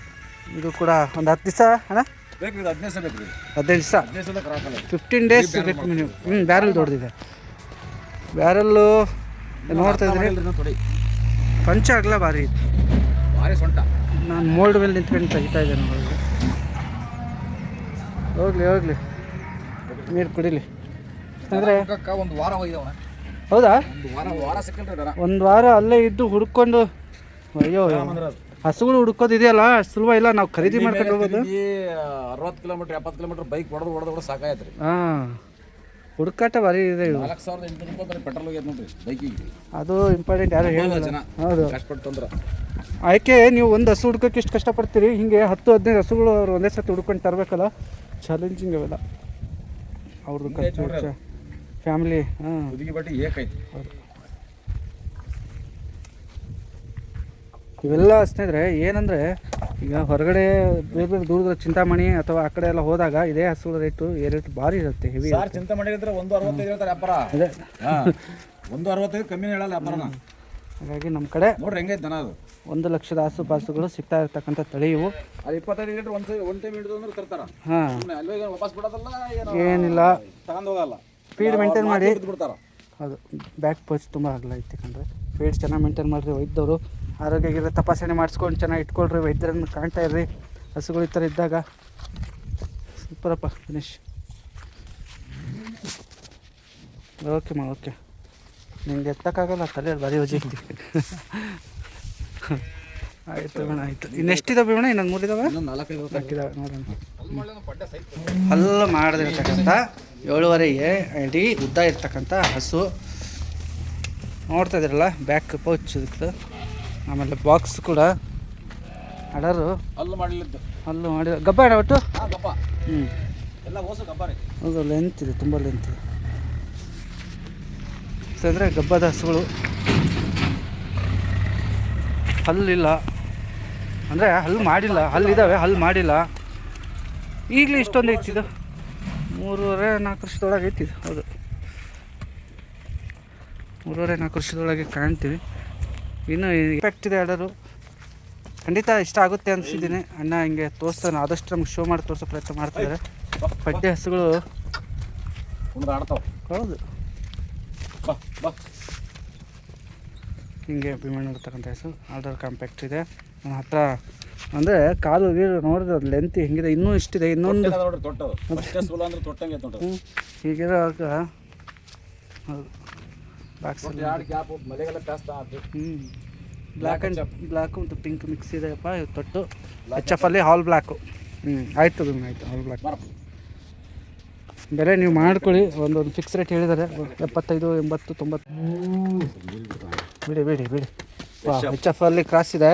Speaker 1: ಇದು ಕೂಡ ಒಂದು ಹತ್ತು ದಿವಸ ಅಣ್ಣ?
Speaker 2: ಬೇಕು ಇದು ಹದಿನೈದು ಸಲ ಬೇಕು ರೀ
Speaker 1: ಹದಿನೈದು ದಿವಸ?
Speaker 2: ಹದಿನೈದು ಸಲ ಕರಾಕಲ್ಲ
Speaker 1: ಫಿಫ್ಟೀನ್ ಡೇಸ್ ಬೇಕು ಮಿನಿಮಮ್ ಹ್ಞೂ ಬ್ಯಾರಲ್ ದೊಡ್ಡದಿದೆ. ಬ್ಯಾರಲ್ಲು ನೋಡ್ತಾ ಇದ್ರಿ.
Speaker 2: ತೊಡಿ.
Speaker 1: ಪಂಚ ಆಗಲ್ಲ ಭಾರಿ ನಾನು ಮೋಲ್ಡ್ ಮೇಲೆ ನಿಂತ್ಕೊಂಡು ತೆಗಿತಾ ಇದ್ದೇನೆ ಹೋಗ್ಲಿ ಹೋಗ್ಲಿ. ನೀರು ಕುಡಿಲಿ. ಅಂದರೆ
Speaker 3: ಒಂದು ವಾರ ಹೋಗಿದವಣ
Speaker 1: ಹೌದಾ?
Speaker 2: ಒಂದು ವಾರ
Speaker 1: ಒಂದು ಅಲ್ಲೇ ಇದ್ದು ಹುಡ್ಕೊಂಡು ಅಯ್ಯೋ ಹಸುಗಳು ಹುಡ್ಕೋದು ಇದೆಯಲ್ಲ ಸುಲಭ ಇಲ್ಲ ನಾವು ಖರೀದಿ ಮಾಡ್ಕೊಂಡು ಹೋಗೋದು.
Speaker 2: ಅರವತ್ತು ಕಿಲೋಮೀಟರ್ ಎಪ್ಪತ್ತು ಕಿಲೋಮೀಟರ್ ಬೈಕ್ ಹೊಡೆದು ಹೊಡೆದು ಹೊಡೆದು ಸಾಕಾಯ್ತು ರೀ
Speaker 1: ಹಾಂ. ಹುಡುಕಾಟ ಭಾರಿ ಇದೆ ಇದು.
Speaker 2: ನಾಲ್ಕು ಸಾವಿರದ ಎಂಟುನೂರು ರೂಪಾಯಿ ಬರೀ ಪೆಟ್ರೋಲ್ ಹೋಗ್ಯದ ನೋಡ್ರಿ ಬೈಕಿಗೆ
Speaker 1: ಅದು ಇಂಪಾರ್ಟೆಂಟ್ ಯಾರು
Speaker 2: ಜನ
Speaker 1: ಹೇಳಿಲ್ಲ. ಹೌದು.
Speaker 2: ಕಷ್ಟಪಟ್ಟು ತಂದ್ರ.
Speaker 1: ಆಯ್ಕೆ ನೀವು ಒಂದು ಹಸು ಹುಡ್ಕೋಕೆ ಇಷ್ಟು ಕಷ್ಟಪಡ್ತೀರಿ? ಹಿಂಗೆ ಹತ್ತು ಹದಿನೈದು ಹಸುಗಳು ಅವ್ರು ಒಂದೇ ಸತಿ ಹುಡ್ಕೊಂಡು ತರಬೇಕಲ್ಲ? ಚಾಲೆಂಜಿಂಗ್ ಅವೆಲ್ಲ. ಅವ್ರದ್ದು ಖರ್ಚು ಫ್ಯಾಮಿಲಿ ಹಾಂ.
Speaker 2: ಹುಡುಗಿ ಬಟ್ಟಿ ಏಕೈತಿ
Speaker 1: ಇವೆಲ್ಲ ಸ್ನೇಹಿತರೆ ಏನಂದರೆ ಈಗ ಹೊರಗಡೆ ಬೇರೆ ಬೇರೆ ದೂರದ ಚಿಂತಾಮಣಿ ಅಥವಾ ಆ ಕಡೆ ಎಲ್ಲ ಹೋದಾಗ ಇದೇ ಹಸುಗಳ ರೇಟು ಏ ರೇಟ್ ಭಾರಿ ಇರುತ್ತೆ ಹೆವಿ
Speaker 2: ಸರ್ ಚಿಂತಾಮಣಿ ಇದ್ರೆ ಒಂದು ಅರವತ್ತೈದು ಹೇಳ್ತಾರೆ ವ್ಯಾಪಾರ.
Speaker 1: ಅದೇ.
Speaker 2: ಹಾ ಒಂದು ಅರವತ್ತೈದು ಕಮ್ಮಿ ಹೇಳಲ್ಲ ವ್ಯಾಪಾರನ.
Speaker 1: ಹಾಗಾಗಿ ನಮ್ಮ ಕಡೆ
Speaker 2: ನೋಡ್ರಿ ಹೆಂಗೈತೆ ದನ ಅದು.
Speaker 1: ಒಂದು ಲಕ್ಷದ ಆಸುಪಾಸುಗಳು ಸಿಗ್ತಾ ಇರ್ತಕ್ಕಂಥ ತಳಿ ಇವು
Speaker 2: ಅದು ಇಪ್ಪತ್ತೈದು ಲೀಟರ್ ಒಂದು ಒಂದು ಟೈಮ್ ಹಿಡಿದು ಅಂದ್ರೆ ತರ್ತಾರ.
Speaker 1: ಹಾಂ.
Speaker 2: ಸುಮ್ಮನೆ ಅಲ್ಲಿ ಹೋಗಿ ವಾಪಸ್ ಬಿಡೋದಲ್ಲ ಏನು
Speaker 1: ಏನಿಲ್ಲ.
Speaker 2: ತಗೊಂಡು ಹೋಗಲ್ಲ.
Speaker 1: ಫೀಡ್ ಮೇಂಟೈನ್ ಮಾಡಿ.
Speaker 2: ಬಿಡ್ತಾರ
Speaker 1: ಹೌದು. ಬ್ಯಾಕ್ ಪೋಚ್ ತುಂಬ ಆಗಲ್ಲ ಇತ್ತು ಕಂಡ್ರೆ ಫೀಡ್ ಚೆನ್ನಾಗಿ ಮೇಂಟೈನ್ ಮಾಡಿರಿ ವೈದ್ಯರು ಆರೋಗ್ಯಗಿರೋ ತಪಾಸಣೆ ಮಾಡಿಸ್ಕೊಂಡು ಚೆನ್ನಾಗಿ ಇಟ್ಕೊಳ್ರಿ ವೈದ್ಯರನ್ನು ಕಾಣ್ತಾ ಇರ್ರಿ. ಹಸುಗಳು ಈ ಥರ ಇದ್ದಾಗ ಸೂಪರಪ್ಪ ಫಿನಿಶ್ ಓಕೆ ಮಾ ಓಕೆ. ನಿಂಗೆ ಎತ್ತಕ್ಕಾಗಲ್ಲ ತಲೆ ಬರೀ ವಜಿ ಆಯಿತು ಭೀಮಣ್ಣ ಆಯಿತು. ಇನ್ನೆಷ್ಟಿದಾವೆ ಭೀಮಣ್ಣ ಇನ್ನೊಂದು ಮೂರಿದಾವೆ? ಹಾಕಿದಾವೆ ನೋಡೋಣ. ಹಲ್ಲು ಮಾಡದಿರ್ತಕ್ಕಂಥ ಏಳುವರೆಗೆ ಅಡಿ ಉದ್ದ ಇರ್ತಕ್ಕಂಥ ಹಸು. ನೋಡ್ತಾ ಇದ್ದೀರಲ್ಲ ಬ್ಯಾಕ್ ಪೌಚ್ ಇದಕ್ಕೆ. ಆಮೇಲೆ ಬಾಕ್ಸ್ ಕೂಡ ಅಡರು
Speaker 2: ಅಲ್ಲು ಮಾಡಲಿದ್ದು
Speaker 1: ಹಲ್ಲು ಮಾಡಿದ ಗಬ್ಬ ಅಡ ಒಟ್ಟು?
Speaker 2: ಗಪ್ಪ
Speaker 1: ಹ್ಞೂ
Speaker 2: ಎಲ್ಲ ಓಸು ಗಬ್ಬ ರೀ.
Speaker 1: ಹೌದು ಲೆಂತ್ ಇದೆ ತುಂಬ ಲೆಂತ್ ಇದೆ. ಅಂದರೆ ಗಬ್ಬದ ಹಸುಗಳು ಹಲ್ಲಿಲ್ಲ. ಅಂದರೆ ಹಲ್ಲು ಮಾಡಿಲ್ಲ ಹಲ್ಲಿದ್ದಾವೆ ಹಲ್ಲು ಮಾಡಿಲ್ಲ. ಈಗಲೂ ಇಷ್ಟೊಂದು ಐತಿದು ಮೂರುವರೆ ನಾಲ್ಕು ವರ್ಷದೊಳಗೆ ಐತಿದು ಹೌದು. ಮೂರುವರೆ ನಾಲ್ಕು ವರ್ಷದೊಳಗೆ ಕಾಣ್ತೀವಿ. ಇನ್ನು ಇಫೆಕ್ಟ್ ಇದೆ ಆಡೋರು ಖಂಡಿತ ಇಷ್ಟ ಆಗುತ್ತೆ ಅನಿಸಿದ್ದೀನಿ. ಅಣ್ಣ ಹಿಂಗೆ ತೋರಿಸ್ತಾನೆ ಆದಷ್ಟು ನಮ್ಗೆ ಶೋ ಮಾಡಿ ತೋರಿಸೋ ಪ್ರಯತ್ನ ಮಾಡ್ತಿದ್ದಾರೆ ಪಡ್ಡೆ ಹಸುಗಳು ಹೌದು. ಹಿಂಗೆ ಅಭಿಮಾನ ಇರ್ತಕ್ಕಂಥ ಹೆಸರು. ಆರ್ಡರ್ ಕಾಂಪ್ಯಾಕ್ಟ್ ಇದೆ. ನನ್ನ ಹತ್ರ ಅಂದರೆ ಕಾಲು ಗೀರು ನೋಡಿದ್ರೆ ಅದು ಲೆಂತ್ ಹೆಂಗಿದೆ. ಇನ್ನೂ ಇಷ್ಟಿದೆ. ಇನ್ನೊಂದು ಹೀಗಿರೋ ಹೀಗಿರುವಾಗ ಹೌದು. ಬಾಕ್ಸ್
Speaker 2: ಆಡಿ ಕ್ಯಾಪ್ ಮಳೆಗೆಲ್ಲ ಆಯ್ತು
Speaker 1: ಹ್ಞೂ ಬ್ಲ್ಯಾಕ್ ಆ್ಯಂಡ್ ಬ್ಲ್ಯಾಕು ಮತ್ತು ಪಿಂಕ್ ಮಿಕ್ಸ್ ಇದೆಯಪ್ಪ ಇದು ತೊಟ್ಟು. ಎಚ್ ಎಫ್ ಅಲ್ಲಿ ಹಾಲ್ ಬ್ಲ್ಯಾಕು ಹ್ಞೂ ಆಯಿತು ಭೀಮಣ್ಣ ಆಯಿತು ಹಾಲ್ ಬ್ಲ್ಯಾಕ್ ಬೆಲೆ ನೀವು ಮಾಡ್ಕೊಳ್ಳಿ ಒಂದೊಂದು ಫಿಕ್ಸ್ ರೇಟ್ ಹೇಳಿದ್ದಾರೆ. ಎಪ್ಪತ್ತೈದು ಎಂಬತ್ತು ತೊಂಬತ್ತು. ಬಿಡಿ ಬಿಡಿ ಬಿಡಿ. ಎಚ್ ಎಫ್ ಅಲ್ಲಿ ಕ್ರಾಸ್ ಇದೆ.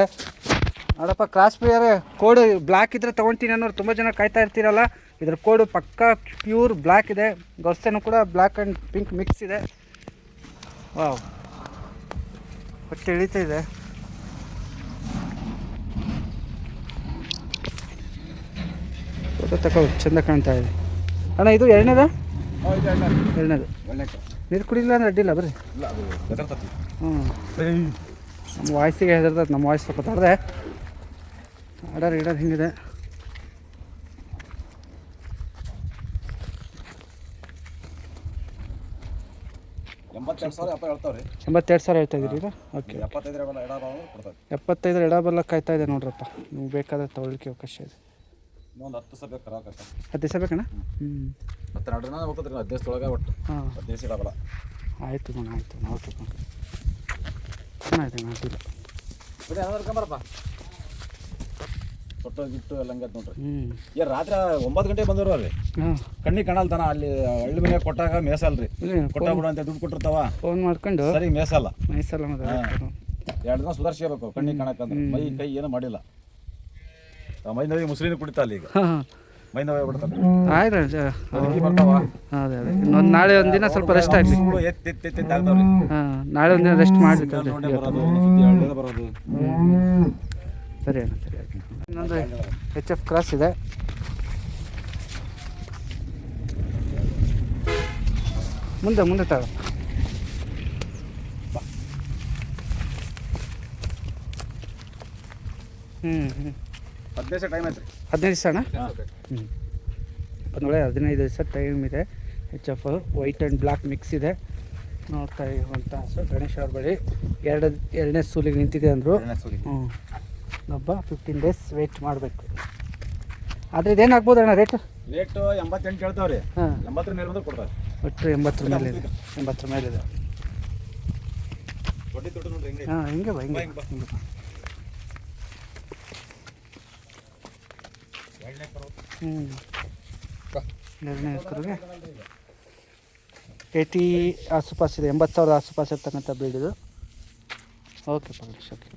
Speaker 1: ನೋಡಪ್ಪ ಕ್ರಾಸ್ ಪ್ಲೇಯರ್ ಕೋಡ್ ಬ್ಲ್ಯಾಕ್ ಇದ್ರೆ ತೊಗೊಳ್ತೀನಿ ಅನ್ನೋರು ತುಂಬ ಜನ ಕಾಯ್ತಾ ಇರ್ತೀರಲ್ಲ. ಇದ್ರ ಕೋಡು ಪಕ್ಕಾ ಪ್ಯೂರ್ ಬ್ಲ್ಯಾಕ್ ಇದೆ. ಗೊರ್ಸೆನೂ ಕೂಡ ಬ್ಲ್ಯಾಕ್ ಆ್ಯಂಡ್ ಪಿಂಕ್ ಮಿಕ್ಸ್ ಇದೆ. ವಾವ್ ಹೊಟ್ಟೆ ಇಳಿತಾ ಇದೆ. ಫೋಟೋ ತಗೋ ಚೆಂದ ಕಾಣ್ತಾ ಇದೆ. ಅಣ್ಣ ಇದು ಎರಡನೇದ? ಎರಡನೇದು. ನೀರು ಕುಡಿಲ್ಲ ಅಂದ್ರೆ ಅಡ್ಡಿಲ್ಲ ಬರ್ರಿ. ಹ್ಞೂ ನಮ್ಮ ವಾಯ್ಸಿಗೆ ಹೆದರ್ತದೆ ನಮ್ಮ ವಾಯ್ಸ್ ಸ್ವಲ್ಪ ತಡೆದೆ. ಆಡರ್ ಇಡರ್ ಹಿಂಗಿದೆ.
Speaker 2: ಎಂಬತ್ತೆರಡು ಸಾವಿರ ಎಪ್ಪ ಹೇಳ್ತಾವ್ರಿ.
Speaker 1: ಎಂಬತ್ತೆರಡು ಸಾವಿರ ಹೇಳ್ತಾ ಇದ್ದೀರಿ ಈಗ? ಓಕೆ
Speaker 2: ಎಪ್ಪತ್ತೈದರ ಎಡ ಬಾವು ಕೊಡ್ತಾರೆ
Speaker 1: ಎಪ್ಪತ್ತೈದರ ಎಡಬಲ್ಲ ಕಾಯ್ತಾ ಇದೆ ನೋಡ್ರಪ್ಪ. ನೀವು ಬೇಕಾದ್ರೆ ತಗೊಳ್ಳಿಕ್ಕೆ ಅವಕಾಶ ಇದೆ.
Speaker 2: ಇನ್ನೊಂದು ಹತ್ತು
Speaker 1: ಹತ್ತು ದಿವಸ ಬೇಕಣ್ಣ? ಹ್ಞೂ
Speaker 2: ದಿನ ಹದಿನೈದು ಒಳಗೆ ಒಟ್ಟು.
Speaker 1: ಹಾಂ.
Speaker 2: ಹದಿನೈದು ಇಡಬಲ್ಲ
Speaker 1: ಆಯಿತು ಮಣ ಆಯಿತು. ಓಕೆ ಚೆನ್ನಾಗಿದೆ ಅಡ್ಡಿಲ್ಲ
Speaker 2: ಬಿಡಿ ತೊಟ್ಟು ಗಿಟ್ಟು ಎಲ್ಲ ಹಂಗೆ ನೋಡ್ರಿ ಏ ರಾತ್ರಿ ಒಂಬತ್ತು ಗಂಟೆ ಬಂದವರು ಅಲ್ಲಿ
Speaker 1: ಕಣ್ಣಿ
Speaker 2: ಕಣ್ಣಿಗೆ ಕಾಣಲ್ತಾನ ಅಲ್ಲಿ ಹಳ್ಳಿ ಮನೆ ಕೊಟ್ಟಾಗ ಮೇಸಲ್ರಿ. ಕೊಟ್ಟ ಬಿಡು ಅಂತ ದುಡ್ಡು ಕೊಟ್ಟಿರ್ತಾವ.
Speaker 1: ಫೋನ್ ಮಾಡ್ಕೊಂಡು
Speaker 2: ಸರಿ ಮೇಸಲ್ಲ.
Speaker 1: ಮೇಸಲ್ಲ
Speaker 2: ಎರಡು ದಿನ ಸುಧಾರಿಸ್ಕೋಬೇಕು ಕಣ್ಣಿಗೆ ಕಾಣಕ್ಕಂದ್ರೆ. ಮೈ ಕೈ ಏನು ಮಾಡಿಲ್ಲ. ಮೈ ನೋವಿಗೆ ಮುಸ್ಲಿನ ಕುಡಿತಾ ಅಲ್ಲಿ ಈಗ. ಮೈ ನೋವೇ ಬಿಡ್ತಾರೆ
Speaker 1: ಆಯ್ತು ಅದೇ ಅದೇ. ನಾಳೆ ಒಂದಿನ ಸ್ವಲ್ಪ ರೆಸ್ಟ್ ಆಗಲಿ. ಹಾಂ ನಾಳೆ ಒಂದಿನ ರೆಸ್ಟ್ ಮಾಡಬೇಕಲ್ರಿ
Speaker 2: ಬರೋದು
Speaker 1: ಸರಿ ಅಣ್ಣ ಸರಿ ಇನ್ನೊಂದು ಎಚ್ ಎಫ್ ಕ್ರಾಸ್ ಇದೆ. ಮುಂದೆ ಮುಂದೆ ತಗ ಹ್ಞೂ ಹ್ಞೂ
Speaker 2: ಹದಿನೈದು ಟೈಮ್ ಐತ್ರಿ
Speaker 1: ಹದಿನೈದು ದಿವಸ ಅಣ್ಣ? ಹ್ಞೂ ವೇಳೆ ಹದಿನೈದು ದಿವಸ ಟೈಮ್ ಇದೆ. H F white and black mix ಇದೆ. ನೋಡ್ತಾ ಇರುವಂಥ ಗಣೇಶ್ ಅವ್ರ ಬಳಿ ಎರಡು ಎರಡನೇ ಸೂಲಿಗೆ ನಿಂತಿದೆ ಅಂದರು. ಹ್ಞೂ ಒಬ್ಬ ಫಿಫ್ಟೀನ್ ಡೇಸ್ ವೇಟ್ ಮಾಡಬೇಕು. ಆದರೆ ಇದೇನಾಗ್ಬೋದು ಅಣ್ಣ ರೇಟ್
Speaker 2: ರೇಟು ಎಂಬತ್ತೆಂಟು ಕೇಳ್ತಾವ್ರಿ
Speaker 1: ಹಾಂ.
Speaker 2: ಎಂಬತ್ತರ ಮೇಲೆ ಬಂದ್ರೆ ಕೊಡ್ತಾರೆ.
Speaker 1: ಒಟ್ಟು ಎಂಬತ್ತರ ಮೇಲೆ ಇದೆ. ಎಂಬತ್ತರ. ಮೇಲೆ ಇದೆ.
Speaker 2: ದೊಡ್ಡ ದೊಡ್ಡ ನೋಡ್ರಿ ಹೆಂಗೆ
Speaker 1: ಹಾಂ ಹಿಂಗೆ ಬಾ ಹಿಂಗೆ
Speaker 2: ಹಿಂಗೆ
Speaker 1: ಹ್ಞೂ ಎರಡನೇ ಕರುಗೆ. ಏಯ್ಟಿ ಆಸುಪಾಸ್ ಇದೆ ಎಂಬತ್ತು ಸಾವಿರದ ಆಸುಪಾಸ್ ಇರ್ತಕ್ಕಂಥ ಇದು. ಓಕೆ ಪಗಣೇಶ್ ಓಕೆ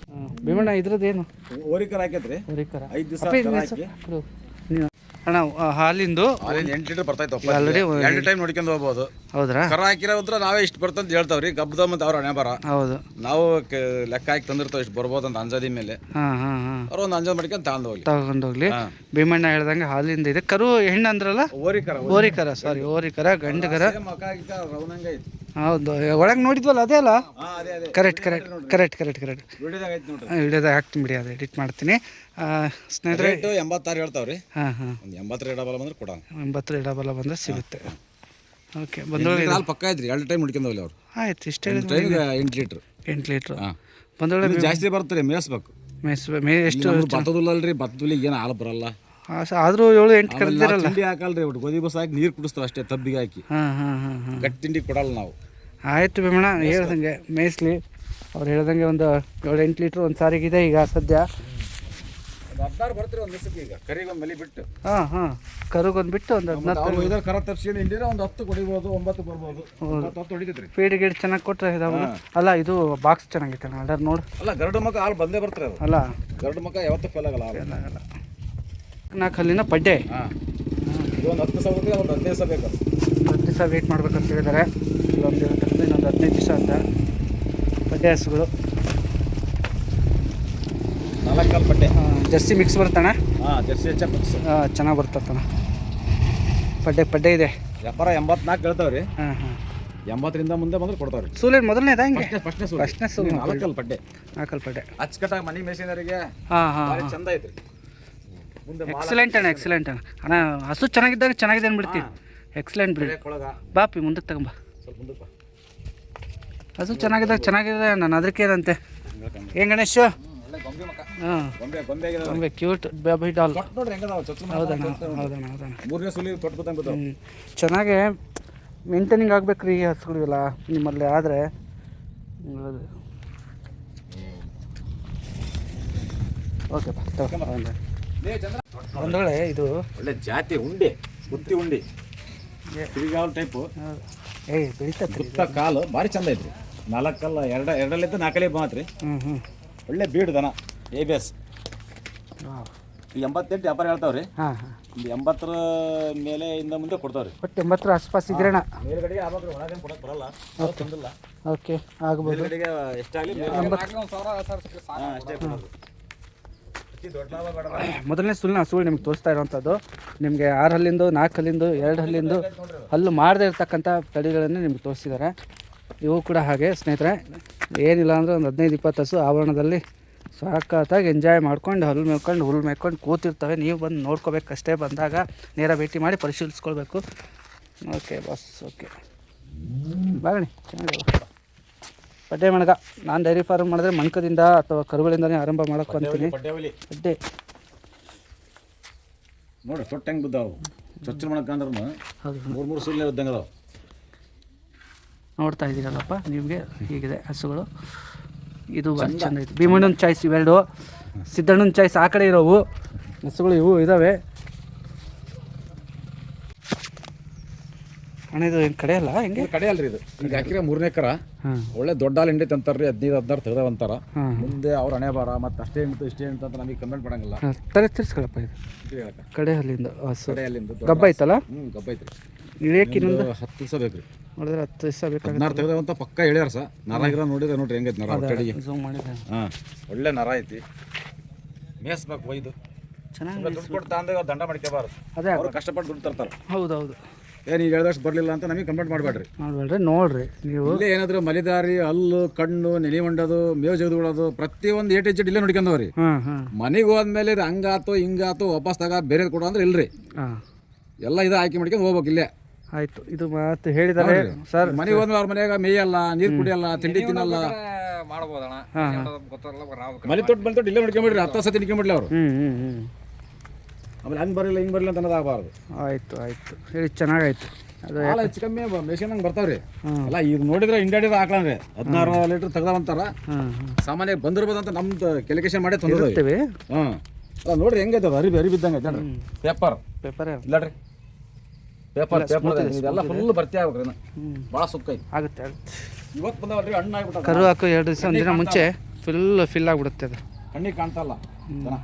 Speaker 1: ಹಾಂ ಭೀಮಣ್ಣ ಇದ್ರದ್ದೇನು
Speaker 2: ಓರಿಕರ್ ಹಾಕಿದ್ರಿ.
Speaker 1: ಹೋರಿಕರ
Speaker 2: ಐದು ದಿವಸ.
Speaker 1: ನೀವು- ಅಣ್ಣ ಹಾಲಿಂದು
Speaker 2: ಹಾಲಿಂದ ಎಂಟು ಲೀಟರ್ ಬರ್ತೈತೆ
Speaker 1: ಆಲ್ರೆಡಿ
Speaker 2: ಎರಡು ಟೈಮ್ ನೋಡ್ಕೊಂಡು ಹೋಗ್ಬೋದು.
Speaker 1: ಹೌದ್ರಾ?
Speaker 2: ಕರ ಹಾಕಿರೋದ್ರ ನಾವೇ ಇಷ್ಟು ಬರ್ತಂತ ಹೇಳ್ತಾವ್ರಿ. ಗಬ್ಬದ ಮತ್ತೆ ಅವ್ರ ಹಣೆ ಬರ
Speaker 1: ಹೌದು.
Speaker 2: ನಾವು ಲೆಕ್ಕ ಹಾಕಿ ತಂದಿರ್ತಾವ ಇಷ್ಟು ಬರ್ಬೋದು ಅಂತ ಅಂಜಾದಿ ಮೇಲೆ.
Speaker 1: ಹಾಂ ಹಾಂ ಹಾಂ.
Speaker 2: ಅವ್ರು ಒಂದು ಅಂಜಾದ್ ಮಾಡ್ಕೊಂಡು ತಗೊಂಡು ಹೋಗ್ಲಿ.
Speaker 1: ತಗೊಂಡು
Speaker 2: ಹೋಗ್ಲಿ.
Speaker 1: ಭೀಮಣ್ಣ ಹೇಳ್ದಂಗೆ ಹಾಲಿಂದ ಇದೆ. ಕರು ಹೆಣ್ಣು ಅಂದ್ರಲ್ಲ
Speaker 2: ಓರಿಕರ.
Speaker 1: ಓರಿಕರ ಸಾರಿ ಓರಿಕರ ಗಂಡಕರ
Speaker 2: ಮಕ್ಕ ರೌನಂಗ ಐತಿ.
Speaker 1: ಹೌದು ಒಳಗೆ ನೋಡಿದ್ವಲ್ಲ ಅದೇ ಅಲ್ಲ? Correct correct correct correct correct
Speaker 2: ವಿಡಿಯೋದಾಗ
Speaker 1: ಹಾಕ್ತೀನಿ ಬಿಡಿ ಅದು ಎಡಿಟ್ ಮಾಡ್ತೀನಿ. ಸ್ನೇಹಿತರೆ
Speaker 2: ಎಂಬತ್ತಾರು ಹೇಳ್ತಾವ್ರಿ.
Speaker 1: ಹಾಂ ಹಾಂ.
Speaker 2: ಎಂಬತ್ತರ ಇಡಬಲ್ಲ ಬಂದ್ರೆ ಕೊಡೋಣ.
Speaker 1: ಎಂಬತ್ತು ಇಡಬಲ್ಲ ಬಂದ್ರೆ ಸಿಗುತ್ತೆ. ಓಕೆ ಬಂದೊಳಗೆ
Speaker 2: ಹಾಲು ಪಕ್ಕ ಐತ್ರಿ ಎರಡು ಟೈಮ್ ನೋಡ್ಕೊಂಡು ಹೋಗ್ಲಿ ಅವ್ರು.
Speaker 1: ಆಯ್ತು ಇಷ್ಟೇ
Speaker 2: ಎಂಟು ಲೀಟ್ರ್
Speaker 1: ಎಂಟು ಲೀಟ್ರ್
Speaker 2: ಹಾಂ.
Speaker 1: ಬಂದೊಳಗೆ
Speaker 2: ಜಾಸ್ತಿ ಬರ್ತಾರೆ ಮೇಯಿಸ್ಬೇಕು.
Speaker 1: ಮೇಯಿಸ್ಬೇಕು. ಮೇ ಎಷ್ಟು
Speaker 2: ನಮ್ದು ರೀ ಭತ್ತದುಲಿಗೆ ಏನು ಹಾಲು ಬರಲ್ಲ.
Speaker 1: ಆದರೂ ಏಳು ಎಂಟು ಕರೆದಿರಲ್ಲ
Speaker 2: ತಿಂಡಿ ಹಾಕಲ್ರಿ ಒಟ್ಟು. ಗೋಧಿ ಬಸ್ ಹಾಕಿ ನೀರು ಕುಡಿಸ್ತಾವೆ ಅಷ್ಟೇ ತಬ್ಬಿಗೆ ಹಾಕಿ.
Speaker 1: ಹಾಂ ಹಾಂ ಹಾಂ ಹಾಂ
Speaker 2: ಗಟ್ಟಿ ತಿಂಡಿ ಕೊಡಲ್ಲ ನಾವು.
Speaker 1: ಆಯಿತು ಭೀಮಣ್ಣ ಹೇಳ್ದಂಗೆ ಮೇಯ್ಸ್ಲಿ ಅವ್ರು ಹೇಳ್ದಂಗೆ ಒಂದು ಏಳು ಎಂಟು ಲೀಟ್ರ್ ಒಂದು ಇದೆ ಈಗ ಸದ್ಯ.
Speaker 2: ಹದಿನಾರು ಬರ್ತೀರಿ ಒಂದು ದಿವಸಕ್ಕೆ ಈಗ. ಕರಿಗೆ ಒಂದು ಮಲಿ ಬಿಟ್ಟು.
Speaker 1: ಹಾಂ ಹಾಂ. ಕರುಗೊಂದು ಬಿಟ್ಟು ಒಂದು ಹದಿನಾರು
Speaker 2: ಐದಾರು ಕರ ತಪ್ಸಿದ್ರೆ ಹಿಂಡಿದ್ರೆ ಒಂದು ಹತ್ತು ಹೊಡಿಬೋದು ಒಂಬತ್ತು ಬರ್ಬೋದು. ಒಂಬತ್ತು ಹತ್ತು ಹೊಡಿತೈತ್ರಿ.
Speaker 1: ಫೀಡ್ ಗೀಡ್ ಚೆನ್ನಾಗಿ ಕೊಟ್ಟರೆ ಇದಾವ ಅಲ್ಲ ಇದು ಬಾಕ್ಸ್ ಚೆನ್ನಾಗಿತ್ತು ಆರ್ಡರ್ ನೋಡು.
Speaker 2: ಅಲ್ಲ ಗರಡು ಮಕ್ಕ ಹಾಲು ಬಂದೇ ಬರ್ತಾರೆ ಅದು.
Speaker 1: ಅಲ್ಲ.
Speaker 2: ಗರಡು ಮಕ್ಕ ಯಾವತ್ತೂ ಫೇಲ್ ಆಗಲ್ಲ
Speaker 1: ಆಗಲ್ಲ. ನಾಲ್ಕು ಅಲ್ಲಿನ ಪಡ್ಡೆ.
Speaker 2: ಹಾಂ. ಒಂದು ಹತ್ತು ಸಾವಿರ ಒಂದು ಹದಿನೈದು ಬೇಕು
Speaker 1: ಹತ್ತು ದಿವಸ ವೇಟ್ ಮಾಡ್ಬೇಕಂತ ಹೇಳಿದ್ದಾರೆ. ಇಲ್ಲೊಂದು ಇನ್ನೊಂದು ಹದಿನೈದು ದಿವಸ ಅಂತ. ಪಡ್ಡೆ ಹಸುಗಳು. ಪಡ್ಡೆ. ಜರ್ಸಿ ಮಿಕ್ಸ್ ಬರ್ತಣ್ಣ
Speaker 2: ಹಾಂ ಜರ್ಸಿ ಹೆಚ್ಚ ಮಿಕ್ಸ್
Speaker 1: ಚೆನ್ನಾಗಿ ಬರ್ತತ್ತಣ್ಣ ಪಡ್ಡೆ ಪಡ್ಡೆ ಇದೆ.
Speaker 2: ವ್ಯಾಪಾರ ಎಂಬತ್ನಾಲ್ಕು ಹೇಳ್ತಾವ್ರಿ.
Speaker 1: ಹಾಂ ಹಾಂ.
Speaker 2: ಎಂಬತ್ತರಿಂದ ಮುಂದೆ ಬಂದ್ರೆ ಕೊಡ್ತಾವ್ರಿ.
Speaker 1: ಸೂಲೇನು ಮೊದಲನೇದ ಹಿಂಗೆ?
Speaker 2: ಫಸ್ಟ್ನೇ
Speaker 1: ಫಸ್ಟ್ನೇ ಸೂಲ್.
Speaker 2: ನಾಲ್ಕು ಕಾಲು ಪಡ್ಡೆ.
Speaker 1: ನಾಲ್ಕಲ್ ಪಡ್ಡೆ.
Speaker 2: ಅಚ್ಚಕಟ್ಟಾಗಿ ಮನೆ ಮೆಷಿನರಿಗೆ
Speaker 1: ಹಾಂ ಹಾಂ.
Speaker 2: ಚಂದ ಐತ್ರಿ.
Speaker 1: ಎಕ್ಸಲೆಂಟ್ ಅಣ್ಣ ಎಕ್ಸಲೆಂಟ್ ಅಣ್ಣ. ಅಣ್ಣ ಹಸು ಚೆನ್ನಾಗಿದ್ದಾಗ ಚೆನ್ನಾಗಿದೆ ಅಂದ್ಬಿಡ್ತೀವಿ ಎಕ್ಸಲೆಂಟ್ ಬಿಡಿ.
Speaker 2: ಕೊಳಗ
Speaker 1: ಬಾಪಿ ಮುಂದಕ್ಕೆ ತಗೊಂಬ
Speaker 2: ಸ್ವಲ್ಪ ಮುಂದಕ್ಕೆ ಬಾ.
Speaker 1: ಹಸು ಚೆನ್ನಾಗಿದ್ದಾಗ ಚೆನ್ನಾಗಿದೆ ನಾನು ಅದಕ್ಕೇನಂತೆ ಏನು ಗಣೇಶ್?
Speaker 3: ಗೊಂಬೆ ಮಕ್ಕ.
Speaker 1: ಹಾಂ.
Speaker 2: ಗೊಂಬೆ ಗೊಂಬೆ ಆಗಿದೆ
Speaker 1: ಗೊಂಬೆ ಕ್ಯೂಟ್ ಬೇಬಿ ಡಾಲ್ ಹೌದಣ್ಣ ಹೌದಣ್ಣ ಹೌದಣ್ಣ. ಚೆನ್ನಾಗೆ ಮೇಂಟೈನಿಂಗ್ ಆಗ್ಬೇಕ್ರಿ ರೀ ಹಸುಗಳಿಗೆಲ್ಲ ನಿಮ್ಮಲ್ಲಿ ಆದರೆ. ಓಕೆ ತಗೋ ಒಂದು ವೇಳೆ ಇದು.
Speaker 2: ಒಳ್ಳೆ ಜಾತಿ ಉಂಡೆ ಬುತ್ತಿ ಉಂಡೆ. ತಿರುಗಾಲ್ ಟೈಪು
Speaker 1: ಏಯ್ ಬೆಳಿತತ್ರಿ
Speaker 2: ಸುತ್ತ ಕಾಲು ಭಾರಿ ಚಂದ ಐತ್ರಿ ನಾಲ್ಕಲ್ಲ ಎರಡ ಎರಡಲ್ಲಿದ್ದ ನಾಲ್ಕಲ್ಲಿ ಮಾತ್ರ
Speaker 1: ಹ್ಞೂ ಹ್ಞೂ
Speaker 2: ಒಳ್ಳೆ ಬೀಡು ದನ ಎ ಬಿ ಎಸ್ ಎಂಬತ್ತೆಂಟು ವ್ಯಾಪಾರ ಹೇಳ್ತಾವ್ರಿ.
Speaker 1: ಹಾಂ ಹಾಂ.
Speaker 2: ಎಂಬತ್ತರ ಮೇಲೆ ಇಂದ ಮುಂದೆ ಕೊಡ್ತಾವ್ರಿ.
Speaker 1: ಒಟ್ಟು ಎಂಬತ್ತರ ಆಸ್ಪಾಸ್ ಇದ್ರೇನ
Speaker 2: ಮೇಲ್ಗಡೆಗೆ ಆವಾಗ ಒಳಗೇನು ಕೊಡಕ್ಕೆ ಬರಲ್ಲ ಓಕೆ.
Speaker 1: ಓಕೆ ಆಗ್ಬೋದು.
Speaker 2: ಮೇಲ್ಗಡೆಗೆ ಎಷ್ಟಾಗಲಿ
Speaker 3: ಎಂಬತ್ತು ಸಾವಿರ
Speaker 2: ಅಷ್ಟೇ ಕೊಡೋದು.
Speaker 1: ಮೊದಲನೇ ಸುಳ್ಳಿನ ಹಸುಗಳು ನಿಮ್ಗೆ ತೋರಿಸ್ತಾ ಇರೋವಂಥದ್ದು. ನಿಮಗೆ ಆರು ಹಲ್ಲಿಂದು ನಾಲ್ಕು ಹಲ್ಲಿಂದು ಎರಡು ಹಲ್ಲಿಂದು ಹಲ್ಲು ಮಾಡದೇ ಇರ್ತಕ್ಕಂಥ ತಳಿಗಳನ್ನು ನಿಮ್ಗೆ ತೋರಿಸಿದ್ದಾರೆ. ಇವು ಕೂಡ ಹಾಗೆ, ಸ್ನೇಹಿತರೆ, ಏನಿಲ್ಲ ಅಂದರೆ ಒಂದು ಹದಿನೈದು, ಇಪ್ಪತ್ತು ಹಸು ಆವರಣದಲ್ಲಿ ಸಾಕತ್ತಾಗಿ ಎಂಜಾಯ್ ಮಾಡ್ಕೊಂಡು, ಹಲ್ಲು ಮೇಯ್ಕೊಂಡು, ಹುಲ್ಲು ಮೇಯ್ಕೊಂಡು ಕೂತಿರ್ತವೆ. ನೀವು ಬಂದು ನೋಡ್ಕೋಬೇಕಷ್ಟೇ. ಬಂದಾಗ ನೇರ ಭೇಟಿ ಮಾಡಿ ಪರಿಶೀಲಿಸ್ಕೊಳ್ಬೇಕು. ಓಕೆ ಬಸ್ ಓಕೆ ಬಾಗಣಿ ಚೆನ್ನಾಗಿ ಪಡ್ಡೆ ಮಣಗ ನಾನು ಡೈರಿ ಫಾರ್ಮ್ ಮಾಡಿದ್ರೆ ಮಣಕದಿಂದ ಅಥವಾ ಕರುಗಳಿಂದನೇ ಆರಂಭ ಮಾಡಕ್ಕೆ ಅಂತೀನಿ
Speaker 2: ಪಡ್ಡೆವಲಿ
Speaker 1: ಪಡ್ಡೆ
Speaker 2: ನೋಡಿ ಸೊಟ್ಟ ಹೆಂಗೆ ಬಿದ್ದಾವು. ಚೊಚ್ಚಲು ಮಾಡಕ್ಕಂದ್ರೂ
Speaker 1: ಹೌದು.
Speaker 2: ಮೂರು ಮೂರು ಸುಳ್ಳೆ ಇದ್ದಂಗೆ ಅದಾವ.
Speaker 1: ನೋಡ್ತಾ ಇದ್ದೀರಲ್ಲಪ್ಪ ನಿಮಗೆ ಹೀಗಿದೆ ಹಸುಗಳು. ಇದು ಚೆನ್ನಾಗಿತ್ತು ಚಂದ ಐತೆ. ಭೀಮಣ್ಣನ ಚಾಯ್ಸ್ ಇವೆರಡು. ಸಿದ್ದಣ್ಣನ ಚಾಯ್ಸ್ ಆ ಕಡೆ ಇರೋವು. ಹಸುಗಳು ಇವು ಇದ್ದಾವೆ ಅಣ್ಣ ಇದು ಏನು ಕಡೆ ಅಲ್ಲ ಹೆಂಗೆ?
Speaker 2: ಇದು ಕಡೆ ಅಲ್ರಿ ಇದು. ಈಗ ಹಾಕಿರೋ ಮೂರನೇ ಕರ ಒಳ್ಳೆ ದೊಡ್ಡ ಹಾಲು ಹಿಂಡಿ ತಂತಾರ್ರಿ ಹದಿನೈದು ಹದಿನಾರು ತೆಗ್ದಾವಂತಾರ
Speaker 1: ಅಂತಾರ.
Speaker 2: ಮುಂದೆ ಅವ್ರ ಹಣೆ ಬಾರ ಮತ್ತೆ ಅಷ್ಟೇ ಹಿಂಡ್ತು ಇಷ್ಟೇ ಹಿಂಡ್ತು ಅಂತ ನಮಗೆ ಕಮೆಂಟ್ ಮಾಡಂಗಿಲ್ಲ.
Speaker 1: ತಲೆ ತರ ತಿರ್ಸ್ಕೊಳಪ್ಪ ಇದು. ಕಡೆ ಅಲ್ಲಿಂದ
Speaker 2: ಕಡೆ ಅಲ್ಲಿಂದ
Speaker 1: ಗಬ್ಬ ಐತಲ್ಲ?
Speaker 2: ಹ್ಞೂ ಗಬ್ಬ ಐತ್ರಿ.
Speaker 1: ಇಳಿಯಕ್ಕೆ ಇನ್ನೊಂದು
Speaker 2: ಒಂದು ಹತ್ತು ದಿವಸ ಬೇಕ್ರಿ.
Speaker 1: ನೋಡಿದ್ರೆ ಹತ್ತು ದಿವಸ ಬೇಕು
Speaker 2: ಹದಿನಾರು ತೆಗ್ದಾವಂತ ಪಕ್ಕ ಹೇಳ್ಯಾರ ಸರ್ ನರ ಗಿರ ನೋಡಿದ್ರೆ ನೋಡ್ರಿ ಹೆಂಗೈತೆ ನರ ಕಡೆಗೆ
Speaker 1: ಮಾಡಿದೆ
Speaker 2: ಹಾಂ ಒಳ್ಳೆ ನರ ಐತಿ. ಮೇಸ್ಬೇಕು ಒಯ್ದು.
Speaker 1: ಚೆನ್ನಾಗಿ
Speaker 2: ದುಡ್ಡು ಕೊಡ್ತಾ ಅಂದ್ರೆ ದಂಡ ಮಾಡ್ಕೋಬಾರ್ದು
Speaker 1: ಅದೇ
Speaker 2: ಅವ್ರು ಕಷ್ಟಪಟ್ಟು ದುಡ್ಡು ತರ್ತಾರೆ.
Speaker 1: ಹೌದು ಹೌದು
Speaker 2: ಏ ನೀವು ಹೇಳ್ದಷ್ಟು ಬರಲಿಲ್ಲ ಅಂತ ನಮಗೆ ಕಂಪ್ಲೇಂಟ್ ಮಾಡಬೇಡ್ರಿ.
Speaker 1: ನೋಡ್ಬೇಡ್ರಿ ನೋಡ್ರಿ ನೀವು.
Speaker 2: ಇಲ್ಲೇ ಏನಾದರೂ ಮಲಿದಾರಿ ಹಲ್ಲು ಕಣ್ಣು ನೆನೆ ಹೊಂಡೋದು ಮೇವು ಪ್ರತಿ ಪ್ರತಿಯೊಂದು ಏಟ್ ಇಲ್ಲೇ ನೋಡ್ಕೊಂಡವ್ರಿ.
Speaker 1: ಹಾಂ ಹಾಂ.
Speaker 2: ಮನೆಗೆ ಹೋದ್ಮೇಲೆ ಇದು ಹಂಗಾತು ಹಿಂಗಾತು ವಾಪಸ್ ತಗ ಬೇರೆ ಕೊಡು ಅಂದ್ರೆ ಇಲ್ರಿ.
Speaker 1: ಹಾಂ.
Speaker 2: ಎಲ್ಲ ಇದು ಆಯ್ಕೆ ಮಾಡ್ಕೊಂಡು ಹೋಗ್ಬೇಕು ಇಲ್ಲೇ.
Speaker 1: ಆಯ್ತು ಇದು ಮತ್ತೆ ಹೇಳಿದಾರೆ ಸರ್.
Speaker 2: ಮನೆಗೆ ಹೋದ್ಮೇಲೆ ಅವ್ರ ಮನೆಯಾಗ ಮೇಯಲ್ಲ ನೀರು ಕುಡಿಯಲ್ಲ ತಿಂಡಿ ತಿನ್ನಲ್ಲ.
Speaker 3: ಮಾಡ್ಬೋದಣ್ಣ. ಏನೋ ಗೊತ್ತಾಗಲ್ಲ ನಾವು
Speaker 2: ಮನೆ ತೊಟ್ಟು ಮನೆ ತೊಟ್ಟು ಇಲ್ಲೇ ನೋಡ್ಕೊಂಬಿಡ್ರಿ ಹತ್ತು ಸತಿ ನಿಡ್ಕೊಂಬಿಡ್ಲಿ ಅವರು.
Speaker 1: ಹ್ಞೂ ಹ್ಞೂ ಹ್ಞೂ
Speaker 2: ಆಮೇಲೆ ಹಂಗೆ ಬರಲಿಲ್ಲ ಹಿಂಗೆ ಬರಲಿಲ್ಲ ಅಂತ ಅನ್ನೋದಾಗಬಾರ್ದು
Speaker 1: ಆಯಿತು ಆಯಿತು. ಹೇಳಿ ಚೆನ್ನಾಗಾಯ್ತು. ಅದು
Speaker 2: ಹಾಲು ಹೆಚ್ಚು ಕಮ್ಮಿ ಮೇಷನಂಗೆ ಬರ್ತಾವ್ರಿ. ಅಲ್ಲ ಈಗ ನೋಡಿದ್ರೆ ಇಂಡಿಯಾಡಿದ ಹಾಕ್ಲಾನ್ರಿ ಹದಿನಾರು ಲೀಟ್ರ್ ತೆಗ್ದಾವಂತಾರ ಸಾಮಾನ್ಯ ಬಂದಿರ್ಬೋದು ಅಂತ ನಮ್ದು ಕೆಲಿಕೇಶನ್ ಮಾಡಿ
Speaker 1: ತೊಂದರೆ
Speaker 2: ಹಾಂ. ಅಲ್ಲ ನೋಡ್ರಿ ಹೆಂಗೈತೆ ಅದು ಅರಿಬಿ ಅರಿಬಿದ್ದಂಗೆ ಐತೆ ಪೇಪರ್
Speaker 1: ಇಲ್ಲ
Speaker 2: ಇಲ್ಲಡ್ರಿ ಪೇಪರ್ ಪೇಪರ್ ಇದೆಲ್ಲ ಫುಲ್ ಬರ್ತಿ ಆಗ್ಬೇಕ್ರಿ ಭಾಳ ಸುಖ ಐತಿ
Speaker 1: ಆಗುತ್ತೆ ಆಗುತ್ತೆ.
Speaker 2: ಇವತ್ತು ಬಂದವಲ್ರಿ ಹಣ್ಣು ಆಗ್ಬಿಟ್ಟು
Speaker 1: ಕರು ಹಾಕೋ ಎರಡು ದಿವಸ ಒಂದಿನ ಮುಂಚೆ ಫುಲ್ ಫಿಲ್ ಆಗಿಬಿಡುತ್ತೆ ಅದು.
Speaker 2: ಕಣ್ಣಿಗೆ ಕಾಣ್ತಲ್ಲ ಜನ.